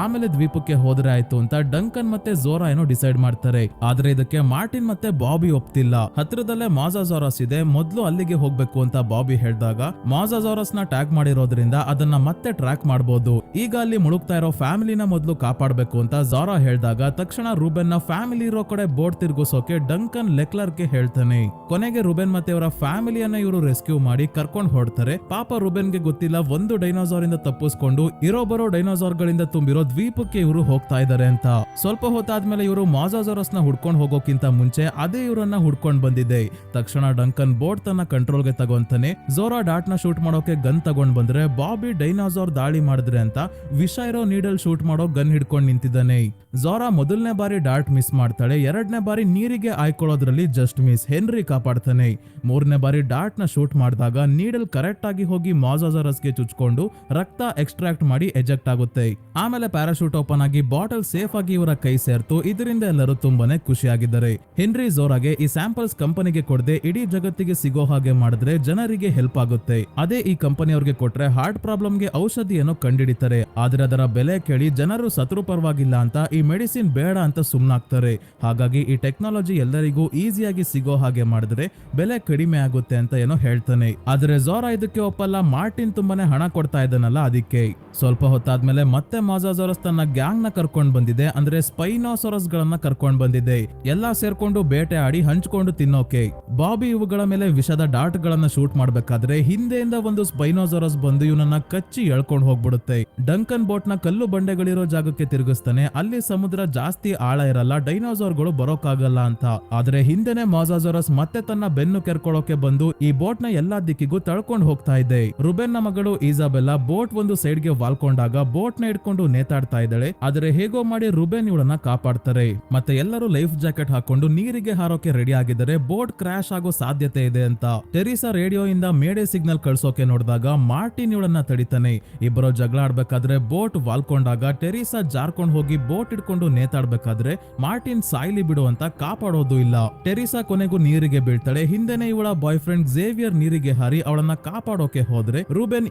A: ಆಮೇಲೆ ದ್ವೀಪಕ್ಕೆ ಹೋದ್ರೆ ಆಯ್ತು ಅಂತ ಡಂಕನ್ ಮತ್ತೆ ಜೋರಾ ಏನೋ ಡಿಸೈಡ್ ಮಾಡ್ತಾರೆ. ಆದ್ರೆ ಇದಕ್ಕೆ ಮಾರ್ಟಿನ್ ಮತ್ತೆ ಬಾಬಿ ಒಪ್ತಿಲ್ಲ. ಹತ್ರದಲ್ಲೇ ಮಾಜಾಜಾರಸ್ ಇದೆ, ಮೊದ್ಲು ಅಲ್ಲಿಗೆ ಹೋಗ್ಬೇಕು ಅಂತ ಬಾಬಿ ಹೇಳಿದಾಗ ಮಾಜಾಜಾರಸ್ನ ಟ್ಯಾಗ್ ಮಾಡಿರೋದ್ರಿಂದ ಅದನ್ನ ಮತ್ತೆ ಟ್ರ್ಯಾಕ್ ಮಾಡಬಹುದು ಈಗ ಅಲ್ಲಿ ಮುಳುಗ್ತಾ ಇರೋ ಫ್ಯಾಮಿಲಿನ ಮೊದಲು ಕಾಪಾಡಬೇಕು ಅಂತ ಜೋರಾ ಹೇಳಿದಾಗ ತಕ್ಷಣ ರೂಬೆನ್ನ ಫ್ಯಾಮಿಲಿ ಇರೋ ಕಡೆ ಬೋಟ್ ತಿರುಗಿಸೋಕೆ ಡಂಕನ್ ಲೆಕ್ಲರ್ಗೆ ಹೇಳ್ತಾನೆ. ಕೊನೆಗೆ ರೂಬೆನ್ ಮತ್ತೆ ಅವರ ಫ್ಯಾಮಿಲಿಯನ್ನ ಇವರು ರೆಸ್ಕ್ಯೂ ಮಾಡಿ ಕರ್ಕೊಂಡು ಹೊಡ್ತಾರೆ ಪಾಪ ರೂಬೆನ್ಗೆ ಗೊತ್ತಿಲ್ಲ, ಒಂದು ಡೈನೋಸಾರ್ ಇಂದ ತಪ್ಪಿಸ್ಕೊಂಡು ಇರೋ ಬರೋ ಡೈನೋಸಾರ್ ಗಳಿಂದ ತುಂಬಿರೋ ದ್ವೀಪಕ್ಕೆ ಇವರು ಹೋಗ್ತಾ ಇದ್ದಾರೆ ಅಂತ. ಸ್ವಲ್ಪ ಹೊತ್ತಾದ್ಮೇಲೆ ಇವರು ಮಾಜಾಜೋರಸ್ನ ಹುಡ್ಕೊಂಡು ಹೋಗೋಕ್ಕಿಂತ ಮುಂಚೆ ಅದೇ ಇವರನ್ನ ಹುಡ್ಕೊಂಡ್ ಬಂದಿದೆ ತಕ್ಷಣ ಡಂಕನ್ ಬೋಟ್ ತನ್ನ ಕಂಟ್ರೋಲ್ಗೆ ತಗೊಂತಾನೆ. ಝೋರಾ ಡಾಟ್ನ ಶೂಟ್ ಮಾಡೋಕೆ ಗನ್ ತಗೊಂಡ್ ಬಂದ್ರೆ ಬಾಬಿ ಡೈನಾಸೋರ್ ದಾಳಿ ಮಾಡಿದ್ರೆ ಅಂತ ವಿಷ ಇರೋ ನೀಡಲ್ ಶೂಟ್ ಮಾಡೋ ಗನ್ ಹಿಡ್ಕೊಂಡ್ ನಿಂತಿದ್ದಾನೆ. ಜೋರಾ ಮೊದಲನೇ ಬಾರಿ ಡಾಟ್ ಮಿಸ್ ಮಾಡ್ತಾಳೆ, ಎರಡನೇ ಬಾರಿ ನೀರಿಗೆ ಆಯ್ಕೊಳ್ಳೋದ್ರಲ್ಲಿ ಜಸ್ಟ್ ಮಿಸ್ ಹೆನ್ರಿ ಕಾಪಾಡ್ತಾನೆ. ಮೂರನೇ ಬಾರಿ ಡಾಟ್ನ ಶೂಟ್ ಮಾಡಿದಾಗ ನೀಡಲ್ ಕರೆಕ್ಟ್ ಆಗಿ ಹೋಗಿ ಮಾಜಾಜರಸ್ಗೆ ಚುಚ್ಕೊಂಡು ರಕ್ತ ಎಕ್ಸ್ಟ್ರಾಕ್ಟ್ ಮಾಡಿ ಎಜೆಕ್ಟ್ ಆಗುತ್ತೆ. ಆಮೇಲೆ ಪ್ಯಾರಾಶೂಟ್ ಓಪನ್ ಆಗಿ ಬಾಟಲ್ ಸೇಫ್ ಆಗಿ ಇವರ ಕೈ ಸೇರ್ತು, ಇದರಿಂದ ಎಲ್ಲರೂ ತುಂಬಾನೇ ಖುಷಿಯಾಗಿದ್ದಾರೆ. ಹೆನ್ರಿ ಝೋರಾಗೆ ಈ ಸ್ಯಾಂಪಲ್ಸ್ ಕಂಪನಿಗೆ ಕೊಡದೆ ಇಡೀ ಜಗತ್ತಿಗೆ ಸಿಗೋ ಹಾಗೆ ಮಾಡಿದ್ರೆ ಜನರಿಗೆ ಹೆಲ್ಪ್ ಆಗುತ್ತೆ. ಅದೇ ಈ ಕಂಪನಿ ಅವ್ರಿಗೆ ಕೊಟ್ರೆ ಹಾರ್ಟ್ ಪ್ರಾಬ್ಲಮ್ಗೆ ಔಷಧಿಯನ್ನು ಕಂಡಿಡಿತಾರೆ. ಆದ್ರೆ ಅದರ ಬೆಲೆ ಕೇಳಿ ಜನರು ಸತ್ರು ಪರವಾಗಿಲ್ಲ ಅಂತ ಈ ಮೆಡಿಸಿನ್ ಬೇಡ ಅಂತ ಸುಮ್ನಾಗ್ತಾರೆ. ಹಾಗಾಗಿ ಈ ಟೆಕ್ನಾಲಜಿ ಎಲ್ಲರಿಗೂ ಈಸಿಯಾಗಿ ಸಿಗೋ ಹಾಗೆ ಮಾಡಿದ್ರೆ ಬೆಲೆ ಕಡಿಮೆ ಆಗುತ್ತೆ ಅಂತ ಏನೋ ಹೇಳ್ತಾನೆ. ಆದ್ರೆ ಝೋರಾ ಇದಕ್ಕೆ ಒಪ್ಪಲ್ಲ ಮಾರ್ಟಿನ್ ತುಂಬಾನೇ ಹಣ ಕೊಡ್ತಾ ಇದ್ದಾನಲ್ಲ ಅದಕ್ಕೆ. ಸ್ವಲ್ಪ ಹೊತ್ತಾದ್ಮೇಲೆ ಮತ್ತೆ ಮಾಜಾಜೋರಸ್ ತನ್ನ ಗ್ಯಾಂಗ್ನ ಕರ್ಕೊಂಡ್ ಬಂದಿದೆ. ಅಂದ್ರೆ ಸ್ಪೈನೋಸೊರಸ್ ಗಳನ್ನ ಕರ್ಕೊಂಡ್ ಬಂದಿದೆ. ಎಲ್ಲಾ ಸೇರ್ಕೊಂಡು ಬೇಟೆ ಆಡಿ ಹಂಚ್ಕೊಂಡು ತಿನ್ನೋಕೆ. ಬಾಬಿ ಇವುಗಳ ಮೇಲೆ ವಿಷದ ಡಾಟ್ ಗಳನ್ನ ಶೂಟ್ ಮಾಡ್ಬೇಕಾದ್ರೆ ಹಿಂದೆಯಿಂದ ಒಂದು ಸ್ಪೈನೋಸೊರಸ್ ಬಂದು ಇವನನ್ನ ಕಚ್ಚಿ ಎಳ್ಕೊಂಡು ಹೋಗ್ಬಿಡುತ್ತೆ. ಡಂಕನ್ ಬೋಟ್ನ ಕಲ್ಲು ಬಂಡೆಗಳಿರೋ ಜಾಗಕ್ಕೆ ತಿರುಗಿಸ್ತಾನೆ. ಅಲ್ಲಿ ಸಮುದ್ರ ಜಾಸ್ತಿ ಆಳ ಇರಲ್ಲ, ಡೈನೋಸಾರ್ಗಳು ಬರೋಕಾಗಲ್ಲ ಅಂತ. ಆದ್ರೆ ಹಿಂದೆನೆ ಮಾಜಾಜೋರಸ್ ಮತ್ತೆ ತನ್ನ ಬೆನ್ನು ಕೆರ್ಕೊಳ್ಳೋಕೆ ಬಂದು ಈ ಬೋಟ್ನ ಎಲ್ಲಾ ದಿಕ್ಕಿಗೂ ತಳ್ಕೊಂಡು ಹೋಗ್ತಾ ಇದೆ ರುಬೆನ್ನ ಮಗಳು ಈಸಾಬೆಲ್ಲಾ ಬೋಟ್ ಒಂದು ಸೈಡ್ಗೆ ವಾಲ್ಕೊಂಡಾಗ ಬೋಟ್ನ ಇಟ್ಕೊಂಡು ನೇತಾಡ್ತಾ ಇದ್ದಾಳೆ. ಆದ್ರೆ ಹೇಗೋ ಮಾಡಿ ರುಬೆನ್ ಇವಳನ್ನ ಕಾಪಾಡ್ತಾರೆ. ಮತ್ತೆ ಎಲ್ಲರೂ ಲೈಫ್ ಜಾಕೆಟ್ ಹಾಕೊಂಡು ನೀರಿಗೆ ಹಾರೋಕೆ ರೆಡಿ ಆಗಿದ್ದಾರೆ. ಬೋಟ್ ಕ್ರಾಶ್ ಆಗೋ ಸಾಧ್ಯತೆ ಇದೆ ಅಂತ. ಟೆರಿಸಾ ರೇಡಿಯೋ ಇಂದ ಮೇಡೆ ಸಿಗ್ನಲ್ ಕಳ್ಸೋಕೆ ನೋಡಿದಾಗ ಮಾರ್ಟಿನ್ ಇವಳನ್ನ ತಡಿತಾನೆ. ಇಬ್ಬರು ಜಗಳ ಆಡ್ಬೇಕಾದ್ರೆ ಬೋಟ್ ವಾಲ್ಕೊಂಡಾಗ ಟೆರಿಸಾ ಜಾರ್ಕೊಂಡ್ ಹೋಗಿ ಬೋಟ್ ಇಟ್ಕೊಂಡು ನೇತಾಡ್ಬೇಕಾದ್ರೆ ಮಾರ್ಟಿನ್ ಸಾಯ್ಲಿ ಬಿಡು ಅಂತ ಕಾಪಾಡೋದು ಇಲ್ಲ. ಟೆರಿಸಾ ಕೊನೆಗೂ ನೀರಿಗೆ ಬೀಳ್ತಾಳೆ. ಹಿಂದೆನೆ ಇವಳ ಬಾಯ್ ಫ್ರೆಂಡ್ ಝೇವಿಯರ್ ನೀರಿಗೆ ಹಾರಿ ಅವಳನ್ನ ಕಾಪಾಡೋಕೆ ಹೋದ್ರೆ ರೂಬೆನ್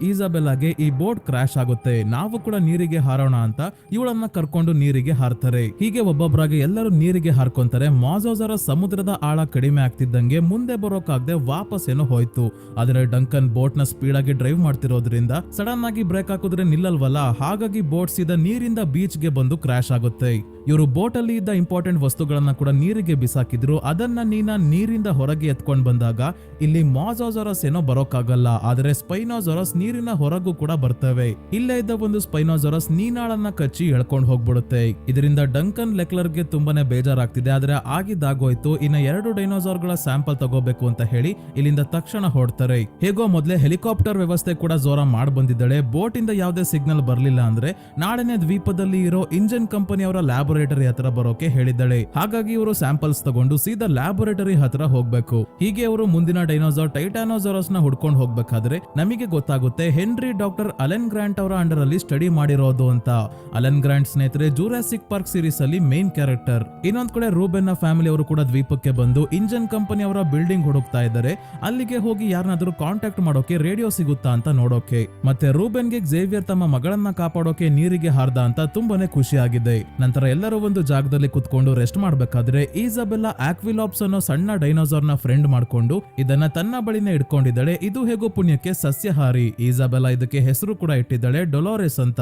A: ಆಗಿ ಈ ಬೋಟ್ ಕ್ರಾಶ್ ಆಗುತ್ತೆ. ನಾವು ಕೂಡ ನೀರಿಗೆ ಹಾರೋಣ ಅಂತ ಇವಳನ್ನ ಕರ್ಕೊಂಡು ನೀರಿಗೆ ಹಾರ್ತಾರೆ. ಹೀಗೆ ಒಬ್ಬೊಬ್ಬರಾಗಿ ಎಲ್ಲರೂ ನೀರಿಗೆ ಹಾರ್ಕೊಂತಾರೆ. ಮಾಜೋಜರ ಸಮುದ್ರದ ಆಳ ಕಡಿಮೆ ಆಗ್ತಿದ್ದಂಗೆ ಮುಂದೆ ಬರೋಕಾಗದೆ ವಾಪಸ್ ಏನೋ ಹೋಯ್ತು. ಆದ್ರೆ ಡಂಕನ್ ಬೋಟ್ನ ಸ್ಪೀಡ್ ಆಗಿ ಡ್ರೈವ್ ಮಾಡ್ತಿರೋದ್ರಿಂದ ಸಡನ್ ಆಗಿ ಬ್ರೇಕ್ ಹಾಕುದ್ರೆ ನಿಲ್ಲಲ್ವಲ್ಲ? ಹಾಗಾಗಿ ಬೋಟ್ ಸೀದಾ ನೀರಿಂದ ಬೀಚ್ಗೆ ಬಂದು ಕ್ರಾಶ್ ಆಗುತ್ತೆ. ಇವರು ಬೋಟ್ ಅಲ್ಲಿ ಇದ್ದ ಇಂಪಾರ್ಟೆಂಟ್ ವಸ್ತುಗಳನ್ನ ಕೂಡ ನೀರಿಗೆ ಬಿಸಾಕಿದ್ರು. ಅದನ್ನ ನೀನ ನೀರಿಂದ ಹೊರಗೆ ಎತ್ಕೊಂಡ್ ಬಂದಾಗ ಇಲ್ಲಿ ಮಾಜೋಜರಸ್ ಏನೋ ಬರೋಕ್ಕಾಗಲ್ಲ. ಆದ್ರೆ ಸ್ಪೈನೋಜರಸ್ ನೀರಿನ ಹೊರಗೂ ಕೂಡ ಬರ್ತವೆ. ಇಲ್ಲೇ ಇದ್ದ ಒಂದು ಸ್ಪೈನೋಜರಸ್ ನೀನಾಳನ್ನ ಕಚ್ಚಿ ಎಳ್ಕೊಂಡು ಹೋಗ್ಬಿಡುತ್ತೆ. ಇದರಿಂದ ಡಂಕನ್ ಲೆಕ್ಲರ್ಗೆ ತುಂಬಾನೇ ಬೇಜಾರಾಗ್ತಿದೆ. ಆದ್ರೆ ಆಗಿದ್ದಾಗೋಯ್ತು ಇನ್ನ ಎರಡು ಡೈನೋಸಾರ್ಗಳ ಸ್ಯಾಂಪಲ್ ತಗೋಬೇಕು ಅಂತ ಹೇಳಿ ಇಲ್ಲಿಂದ ತಕ್ಷಣ ಹೊಡ್ತಾರೆ ಹೇಗೋ ಮೊದಲೇ ಹೆಲಿಕಾಪ್ಟರ್ ವ್ಯವಸ್ಥೆ ಕೂಡ ಜೋರ ಮಾಡ್ ಬಂದಿದ್ದಾಳೆ ಬೋಟ್ ಇಂದ ಯಾವುದೇ ಸಿಗ್ನಲ್ ಬರ್ಲಿಲ್ಲ ಅಂದ್ರೆ ನಾಳೆನೇ ದ್ವೀಪದಲ್ಲಿ ಇರೋ ಇಂಜಿನ್ ಕಂಪನಿ ಅವರ ಲ್ಯಾಬೊರೇಟರಿ ಹತ್ರ ಬರೋಕೆ ಹೇಳಿದ್ದಾಳೆ. ಹಾಗಾಗಿ ಇವರು ಸ್ಯಾಂಪಲ್ಸ್ ತಗೊಂಡು ಸೀದಾ ಲ್ಯಾಬೊರೇಟರಿ ಹತ್ರ ಹೋಗ್ಬೇಕು. ಹೀಗೆ ಅವರು ಮುಂದಿನ ಡೈನೋಸಾರ್ ಟೈಟಾನೋಸಾರಸ್ನ ಹುಡ್ಕೊಂಡು ಹೋಗ್ಬೇಕಾದ್ರೆ ನಮಗೆ ಗೊತ್ತಾಗುತ್ತೆ ಹೆನ್ರಿ ಡಾಕ್ಟರ್ ಅಲೆನ್ ಗ್ರಾಂಟ್ ಅವರ ಅಂಡರ್ ಅಲ್ಲಿ ಸ್ಟಡಿ ಮಾಡಿರೋದು. ಅಂತ. ಅಲನ್ ಗ್ರಾಂಡ್ ಸ್ನೇಹಿತರೆ ಜೂರಾಸಿಕ್ ಪಾರ್ಕ್ ಸೀರೀಸ್ ಅಲ್ಲಿ ಮೇನ್ ಕ್ಯಾರೆಕ್ಟರ್ ಇನ್ನೊಂದ್ ಕಡೆ ರೂಬೆನ್ ಫ್ಯಾಮಿಲಿ ಅವರು ಕೂಡ ದ್ವೀಪಕ್ಕೆ ಬಂದು ಇಂಜನ್ ಕಂಪನಿ ಅವರ ಬಿಲ್ಡಿಂಗ್ ಹುಡುಕ್ತಾ ಇದ್ದಾರೆ. ಅಲ್ಲಿಗೆ ಹೋಗಿ ಯಾರನ್ನಾದ್ರೂ ಕಾಂಟ್ಯಾಕ್ಟ್ ಮಾಡೋಕೆ ರೇಡಿಯೋ ಸಿಗುತ್ತಾ ಅಂತ ನೋಡೋಕೆ. ಮತ್ತೆ ರೂಬೆನ್ಗೆ ಝೇವಿಯರ್ ತಮ್ಮ ಮಗಳನ್ನ ಕಾಪಾಡೋಕೆ ನೀರಿಗೆ ಹಾರ್ದ ಅಂತ ತುಂಬಾನೇ ಖುಷಿ ಆಗಿದೆ ನಂತರ ಎಲ್ಲರೂ ಒಂದು ಜಾಗದಲ್ಲಿ ಕುತ್ಕೊಂಡು ರೆಸ್ಟ್ ಮಾಡ್ಬೇಕಾದ್ರೆ ಈಸಬೆಲ್ಲಾ ಆಕ್ವಿಲಾಪ್ಸ್ ಅನ್ನೋ ಸಣ್ಣ ಡೈನೋಸಾರ್ನ ಫ್ರೆಂಡ್ ಮಾಡ್ಕೊಂಡು ಇದನ್ನ ತನ್ನ ಬಳಿನೇ ಇಟ್ಕೊಂಡಿದ್ದಾಳೆ. ಇದು ಹೇಗೋ ಪುಣ್ಯಕ್ಕೆ ಸಸ್ಯಹಾರಿ. ಈಸಬೆಲ್ಲಾ ಇದಕ್ಕೆ ಹೆಸರು ಕೂಡ ಇಟ್ಟಿದ್ದಾಳೆ ಡೊಲೋರೆಸ್ ಅಂತ.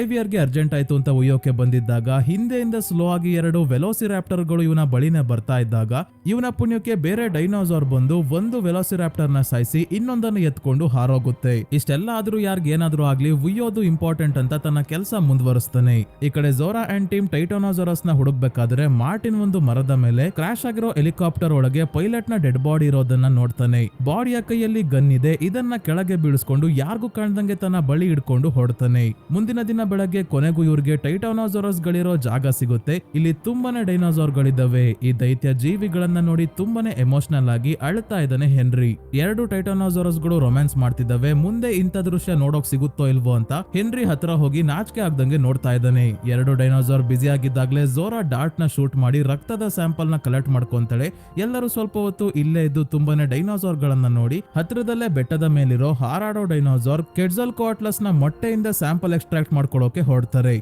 A: ಝೇವಿಯರ್ಗೆ ಅರ್ಜೆಂಟ್ ಆಯ್ತು ಅಂತ ಒಯ್ಯೋಕೆ ಬಂದಿದ್ದಾಗ, ಹಿಂದೆಯಿಂದ ಸ್ಲೋ ಆಗಿ ಎರಡು ವೆಲೋಸಿರಾಪ್ಟರ್ಗಳು ಇವನ ಬಳಿನೇ ಬರ್ತಾ ಇದ್ದಾಗ, ಇವನ ಪುಣ್ಯಕ್ಕೆ ಬೇರೆ ಡೈನೋಸಾರ್ ಬಂದು ಒಂದು ವೆಲೋಸಿರಾಪ್ಟರ್ನ ಸಾಯಿಸಿ ಇನ್ನೊಂದನ್ನು ಎತ್ಕೊಂಡು ಹಾರೋಗುತ್ತೆ. ಇಷ್ಟೆಲ್ಲ ಆದ್ರೂ ಯಾರಿಗೇನಾದ್ರೂ ಆಗ್ಲಿ ಉಯ್ಯೋದು ಇಂಪಾರ್ಟೆಂಟ್ ಅಂತ ತನ್ನ ಕೆಲಸ ಮುಂದುವರಿಸ್ತಾನೆ. ಈ ಕಡೆ ಝೋರಾ ಅಂಡ್ ಟೀಮ್ ಟೈಟೋನೋಸೋರಸ್ನ ಹುಡುಕ್ಬೇಕಾದ್ರೆ ಮಾರ್ಟಿನ್ ಒಂದು ಮರದ ಮೇಲೆ ಕ್ರಾಶ್ ಆಗಿರೋ ಹೆಲಿಕಾಪ್ಟರ್ ಒಳಗೆ ಪೈಲಟ್ನ ಡೆಡ್ ಬಾಡಿ ಇರೋದನ್ನ ನೋಡ್ತಾನೆ. ಬಾಡಿಯ ಕೈಯಲ್ಲಿ ಗನ್ ಇದೆ, ಇದನ್ನ ಕೆಳಗೆ ಬೀಳಿಸ್ಕೊಂಡು ಯಾರಿಗೂ ಕಾಣ್ದಂಗೆ ತನ್ನ ಬಳಿ ಇಡ್ಕೊಂಡು ಹೊಡ್ತಾನೆ ಮುಂದಿನ ದಿನ ಬೆಳಗ್ಗೆ ಕೊನೆಗೂ ಇವ್ರಿಗೆ ಟೈಟಾನೋಸೋರಸ್ ಗಳಿರೋ ಜಾಗ ಸಿಗುತ್ತೆ. ಇಲ್ಲಿ ತುಂಬಾನೇ ಡೈನೋಸಾರ್ ಗಳಿದ್ದಾವೆ ಈ ದೈತ್ಯ ಜೀವಿಗಳನ್ನ ನೋಡಿ ತುಂಬಾನೇ ಎಮೋಷನಲ್ ಆಗಿ ಅಳ್ತಾ ಇದ್ದಾನೆ ಹೆನ್ರಿ. ಎರಡು ಟೈಟಾನೋಸೋರಸ್ಗಳು ರೊಮ್ಯಾನ್ಸ್ ಮಾಡ್ತಿದ್ದಾವೆ. ಮುಂದೆ ಇಂಥ ದೃಶ್ಯ ನೋಡೋಕ್ ಸಿಗುತ್ತೋ ಇಲ್ವೋ ಅಂತ ಹೆನ್ರಿ ಹತ್ರ ಹೋಗಿ ನಾಚಿಕೆ ಆಗ್ದಂಗೆ ನೋಡ್ತಾ ಇದ್ದಾನೆ. ಎರಡು ಡೈನೋಸಾರ್ ಬ್ಯುಸಿ ಆಗಿದ್ದಾಗ್ಲೇ ಜೋರಾ ಡಾರ್ಟ್ನ ಶೂಟ್ ಮಾಡಿ ರಕ್ತದ ಸ್ಯಾಂಪಲ್ನ ಕಲೆಕ್ಟ್ ಮಾಡ್ಕೊಂತಳೆ. ಎಲ್ಲರೂ ಸ್ವಲ್ಪ ಹೊತ್ತು ಇಲ್ಲೇ ಇದ್ದು ತುಂಬಾನೇ ಡೈನೋಸಾರ್ ಗಳನ್ನ ನೋಡಿ ಹತ್ರದಲ್ಲೇ ಬೆಟ್ಟದ ಮೇಲಿರೋ ಹಾರಾಡೋ ಡೈನೋಸಾರ್ ಕೆಡ್ಸಲ್ ಕೋಟ್ಲಸ್ನ ಮೊಟ್ಟೆಯಿಂದ ಸ್ಯಾಂಪಲ್ ಎಕ್ಸ್ಟ್ರಾಕ್ಟ್ ಮಾಡ್ಕೊಳ್ಳೋಕೆ ಹೊರಡ್ತಾರೆ.